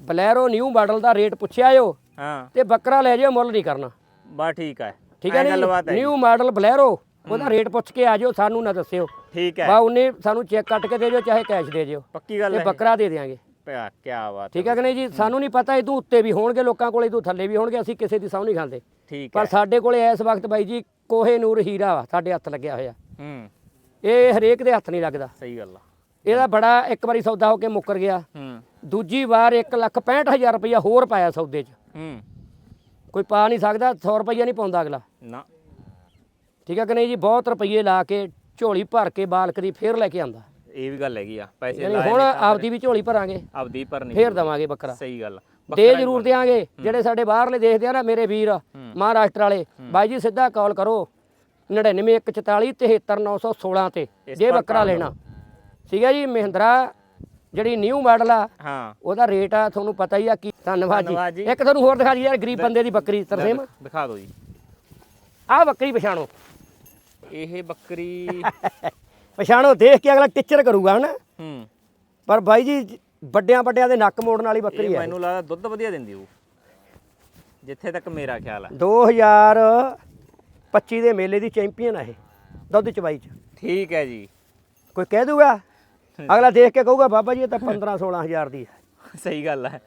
ਬਲੈਰੋ ਨਿਊ ਮਾਡਲ ਦਾ ਰੇਟ ਪੁੱਛਿਆ ਓ ਹਾਂ। ਤੇ ਬੱਕਰਾ ਲੈ ਜਿਓ ਮੁੱਲ ਨਹੀਂ ਕਰਨਾ। ਬਸ ਠੀਕ ਹੈ। ਠੀਕ ਹੈ ਐਂ ਨੀ ਗੱਲਬਾਤ ਹੈ ਨਿਊ ਮਾਡਲ ਬਲੈਰੋ ਉਹਦਾ ਰੇਟ ਪੁੱਛ ਕੇ ਆ ਜਿਓ ਸਾਨੂੰ ਨਾ ਦੱਸਿਓ। ਠੀਕ ਹੈ। ਬਾ ਉਹਨੇ ਸਾਨੂੰ ਚੈੱਕ ਕੱਟ ਕੇ ਦੇ ਜਿਓ ਚਾਹੇ ਕੈਸ਼ ਦੇ ਜਿਓ। ਪੱਕੀ ਗੱਲ ਤੇ ਹੈ ਬੱਕਰਾ ਦੇ ਦਿਆਂਗੇ। ਪਿਆ ਕੀ ਬਾਤ ਠੀਕ ਹੈ ਕਿ ਨਹੀਂ ਜੀ? ਸਾਨੂੰ ਨਹੀਂ ਪਤਾ ਇਹਦੋਂ ਉੱਤੇ ਵੀ ਹੋਣਗੇ ਲੋਕਾਂ ਕੋਲ ਇਹਦੋਂ ਥੱਲੇ ਵੀ ਹੋਣਗੇ ਅਸੀਂ ਕਿਸੇ ਦੀ ਸਹੁੰ ਨਹੀਂ ਖਾਂਦੇ। ਠੀਕ ਪਰ ਹੈ। ਸਾਡੇ ਕੋਲੇ ਇਸ ਵਕਤ ਬਾਈ ਜੀ ਕੋਹੇ ਨੂਰ ਹੀਰਾ ਵਾ ਸਾਡੇ ਹੱਥ ਲੱਗਿਆ ਹੋਇਆ। ਹੂੰ। ਇਹ ਹਰੇਕ ਦੇ ਹੱਥ ਨਹੀਂ ਲੱਗਦਾ। ਸਹੀ ਗੱਲ ਆ। ਇਹਦਾ ਬੜਾ ਇੱਕ ਵਾਰੀ ਸੌਦਾ ਹੋ ਕੇ ਮੁੱਕਰ ਗਿਆ। ਹੂੰ। ਦੂਜੀ ਵਾਰ 1,65,000 ਰੁਪਇਆ ਹੋਰ ਪਾਇਆ ਸੌਦੇ 'ਚ। ਹੂੰ। ਕੋਈ ਪਾ ਨਹੀਂ ਸਕਦਾ 100 ਰੁਪਇਆ ਨਹੀਂ ਪਾਉਂਦਾ ਅਗਲਾ। ਨਾ। ਠੀਕ ਹੈ ਕਿ ਨਹੀਂ ਜੀ? ਬਹੁਤ ਰੁਪਏ ਲਾ ਕੇ ਝੋਲੀ ਭਰ ਕੇ ਬਾਲਕ ਦੀ ਫੇਰ ਲੈ ਕੇ ਆਂਦਾ ਇਹ ਵੀ ਗੱਲ ਹੈਗੀ ਆ ਪੈਸੇ ਯਾਨੀ ਲਾਏ ਹੁਣ ਆਪਦੀ ਵੀ ਝੋਲੀ ਭਰਾਂਗੇ। ਆਪਦੀ ਭਰਨੀ ਫੇਰ ਦਵਾਂਗੇ ਬੱਕਰਾ। ਸਹੀ ਗੱਲ ਆ। ਦੇ ਜ਼ਰੂਰ ਦਿਆਂਗੇ। ਜਿਹੜੇ ਸਾਡੇ ਬਾਹਰਲੇ ਦੇਖਦੇ ਆ ਨਾ ਮੇਰੇ ਵੀਰ ਮਹਾਰਾਸ਼ਟਰ ਵਾਲੇ ਬਾਈ ਜੀ ਸਿੱਧਾ ਕਾਲ ਕਰੋ। 99144 73916 ਤੇ ਇਸ ਜੇ ਬੱਕਰਾ ਲੈਣਾ। ਠੀਕ ਹੈ ਜੀ ਮਹਿੰਦਰਾ ਜਿਹੜੀ ਨਿਊ ਮਾਡਲ ਆ ਹਾਂ। ਉਹਦਾ ਰੇਟ ਆ ਤੁਹਾਨੂੰ ਪਤਾ ਹੀ ਆ ਕੀ ਧੰਨਵਾਦ ਧੰਨਵਾਦ ਜੀ। ਜੀ। ਇੱਕ ਤੁਹਾਨੂੰ ਹੋਰ ਦਿਖਾ ਜੀ ਯਾਰ ਗਰੀਬ ਬੰਦੇ ਦੀ ਬੱਕਰੀ ਤਰਸੇਮ। ਦਿਖਾ ਦਿਓ ਜੀ। ਆਹ ਬੱਕਰੀ ਪਛਾਣੋ। ਇਹ ਬੱਕਰੀ (laughs) ਪਛਾਣੋ ਦੇਖ ਕੇ ਅਗਲਾ ਟੀਚਰ ਕਰੂਗਾ ਹਨਾ? ਹੂੰ। ਪਰ ਬਾਈ ਜੀ ਵੱਡਿਆਂ ਵੱਡਿਆਂ ਦੇ ਨੱਕ ਮੋੜਨ ਵਾਲੀ ਬੱਕਰੀ ਇਹ ਹੈ। ਮੈਨੂੰ ਲੱਗਦਾ ਦੁੱਧ ਵਧੀਆ ਦਿੰਦੀ ਉਹ ਜਿੱਥੇ ਤੱਕ ਮੇਰਾ ਖਿਆਲ ਹੈ 2025 ਦੇ ਮੇਲੇ ਦੀ ਚੈਂਪੀਅਨ ਆ ਇਹ ਦੁੱਧ ਚਵਾਈ ਚ। ਠੀਕ ਹੈ ਜੀ। ਕੋਈ ਕਹਿ ਦੂਗਾ? ਅਗਲਾ ਦੇਖ ਕੇ ਕਹੂਗਾ ਬਾਬਾ ਜੀ ਇਹ ਤਾਂ (laughs) 15 16000 ਦੀ ਹੈ। ਸਹੀ ਗੱਲ ਹੈ।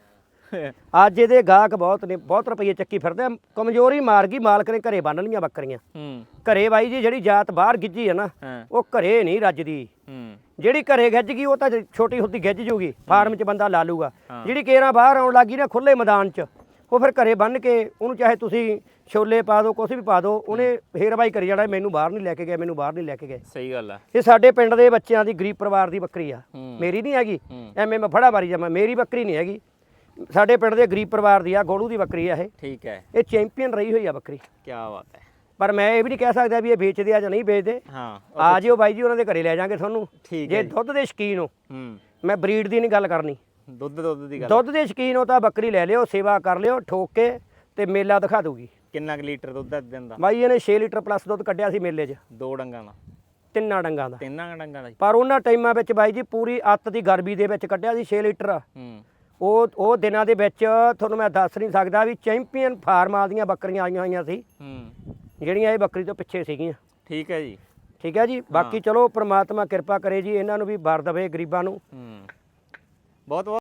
(laughs) ਅੱਜ ਇਹਦੇ ਗਾਹਕ ਬਹੁਤ ਨੇ ਬਹੁਤ ਰੁਪਏ ਚੱਕੀ ਫਿਰਦੇ ਆ। ਕਮਜ਼ੋਰੀ ਮਾਰ ਗਈ ਮਾਲਕ ਨੇ ਘਰੇ ਬੰਨ ਲੀਆਂ ਬੱਕਰੀਆਂ। ਹੂੰ। ਘਰੇ ਬਾਈ ਜੀ ਜਿਹੜੀ ਜਾਤ ਬਾਹਰ ਗਿੱਜੀ ਹੈ ਨਾ ਉਹ ਘਰੇ ਨਹੀਂ ਰੱਜਦੀ। ਹੂੰ। ਜਿਹੜੀ ਘਰੇ ਗਿੱਜ ਗਈ ਉਹ ਤਾਂ ਛੋਟੀ ਹੁੰਦੀ ਗਿੱਜ ਜੂਗੀ ਫਾਰਮ 'ਚ ਬੰਦਾ ਲਾ ਲੂਗਾ। ਜਿਹੜੀ ਕੇਰਾਂ ਬਾਹਰ ਆਉਣ ਲੱਗੀ ਨਾ ਖੁੱਲੇ ਮੈਦਾਨ 'ਚ ਉਹ ਫਿਰ ਘਰੇ ਬੰਨ ਕੇ ਉਹਨੂੰ ਚਾਹੇ ਤੁਸੀਂ ਛੋਲੇ ਪਾ ਦਿਓ ਕੁਛ ਵੀ ਪਾ ਦਿਓ ਉਹਨੇ ਹੇਰਬਾਈ ਕਰੀ ਜਾਣਾ ਮੈਨੂੰ ਬਾਹਰ ਨਹੀਂ ਲੈ ਕੇ ਗਏ ਮੈਨੂੰ ਬਾਹਰ ਨਹੀਂ ਲੈ ਕੇ ਗਏ। ਸਹੀ ਗੱਲ ਹੈ ਇਹ ਸਾਡੇ ਪਿੰਡ ਦੇ ਬੱਚਿਆਂ ਦੀ ਗਰੀਬ ਪਰਿਵਾਰ ਦੀ ਬੱਕਰੀ ਆ। ਮੇਰੀ ਨਹੀਂ ਹੈਗੀ। ਐਵੇਂ ਮੈਂ ਫੜਾ ਮਾਰੀ ਜਾਵਾਂ ਮੇਰੀ ਬੱਕਰੀ ਨਹੀਂ ਹੈਗੀ। ਸਾਡੇ ਪਿੰਡ ਦੇ ਗਰੀਬ ਪਰਿਵਾਰ ਦੀ ਆ ਗੋਲੂ ਦੀ ਬੱਕਰੀ ਆ ਇਹ। ਠੀਕ ਹੈ। ਇਹ ਚੈਂਪੀਅਨ ਰਹੀ ਹੋਈ ਆ ਬੱਕਰੀ। ਕੀ ਬਾਤ ਹੈ। ਪਰ ਮੈਂ ਇਹ ਵੀ ਨਹੀਂ ਕਹਿ ਸਕਦਾ ਵੀ ਇਹ ਵੇਚਦੇ ਆ ਜਾਂ ਨਹੀਂ ਵੇਚਦੇ। ਹਾਂ ਆ ਜਿਓ ਬਾਈ ਜੀ ਉਹਨਾਂ ਦੇ ਘਰੇ ਲੈ ਜਾਾਂਗੇ ਤੁਹਾਨੂੰ। ਠੀਕ ਜੇ ਦੁੱਧ ਦੇ ਸ਼ਕੀਨ ਹੋ ਹੂੰ। ਮੈਂ ਬਰੀਡ ਦੀ ਨਹੀਂ ਗੱਲ ਕਰਨੀ। ਦੁੱਧ ਦੁੱਧ ਦੀ ਗੱਲ। ਦੁੱਧ ਦੇ ਸ਼ਕੀਨ ਹੋ ਤਾਂ ਬੱਕਰੀ ਲੈ ਲਿਓ ਸੇਵਾ ਕਰ ਲਿਓ ਠੋਕ ਕੇ ਤੇ ਮੇਲਾ ਦਿਖਾ ਦੂਗੀ ਕਿੰਨਾ ਕੁ ਲੀਟਰ ਦੁੱਧ ਦਾ? ਦਿੰਦਾ ਬਾਈ ਇਹਨੇ 6 ਲੀਟਰ ਪਲੱਸ ਦੁੱਧ ਕੱਢਿਆ ਸੀ ਮੇਲੇ 'ਚ। ਦੋ ਡੰਗਾਂ ਦਾ। ਤਿੰਨਾਂ ਡੰਗਾਂ ਦਾ। ਤਿੰਨਾਂ ਡੰਗਾਂ ਦਾ ਪਰ ਉਹਨਾਂ ਟਾਈਮਾਂ ਵਿੱਚ ਬਾਈ ਜੀ ਪੂਰੀ ਅੱਤ ਦੀ ਗਰਮੀ ਦੇ ਵਿੱਚ ਕੱਢਿਆ ਸੀ 6 ਲੀਟਰ। ਹੂੰ। ਉਹ ਉਹ ਦਿਨਾਂ ਦੇ ਵਿੱਚ ਤੁਹਾਨੂੰ ਮੈਂ ਦੱਸ ਨਹੀਂ ਸਕਦਾ ਵੀ ਚੈਂਪੀਅਨ ਫਾਰਮਾਂ ਦੀਆਂ ਬੱਕਰੀਆਂ ਆਈਆਂ ਹੋਈਆਂ ਸੀ। ਹੂੰ। ਜਿਹੜੀਆਂ ਇਹ ਬੱਕਰੀ ਤੋਂ ਪਿੱਛੇ ਸੀਗੀਆਂ। ਠੀਕ ਹੈ ਜੀ। ਠੀਕ ਹੈ ਜੀ? ਬਾਕੀ ਚਲੋ ਪ੍ਰਮਾਤਮਾ ਕਿਰਪਾ ਕਰੇ ਜੀ ਇਹਨਾਂ ਨੂੰ ਵੀ ਵਰ ਦਵੇ ਗਰੀਬਾਂ ਨੂੰ। ਹੂੰ। ਬਹੁਤ ਬਹੁਤ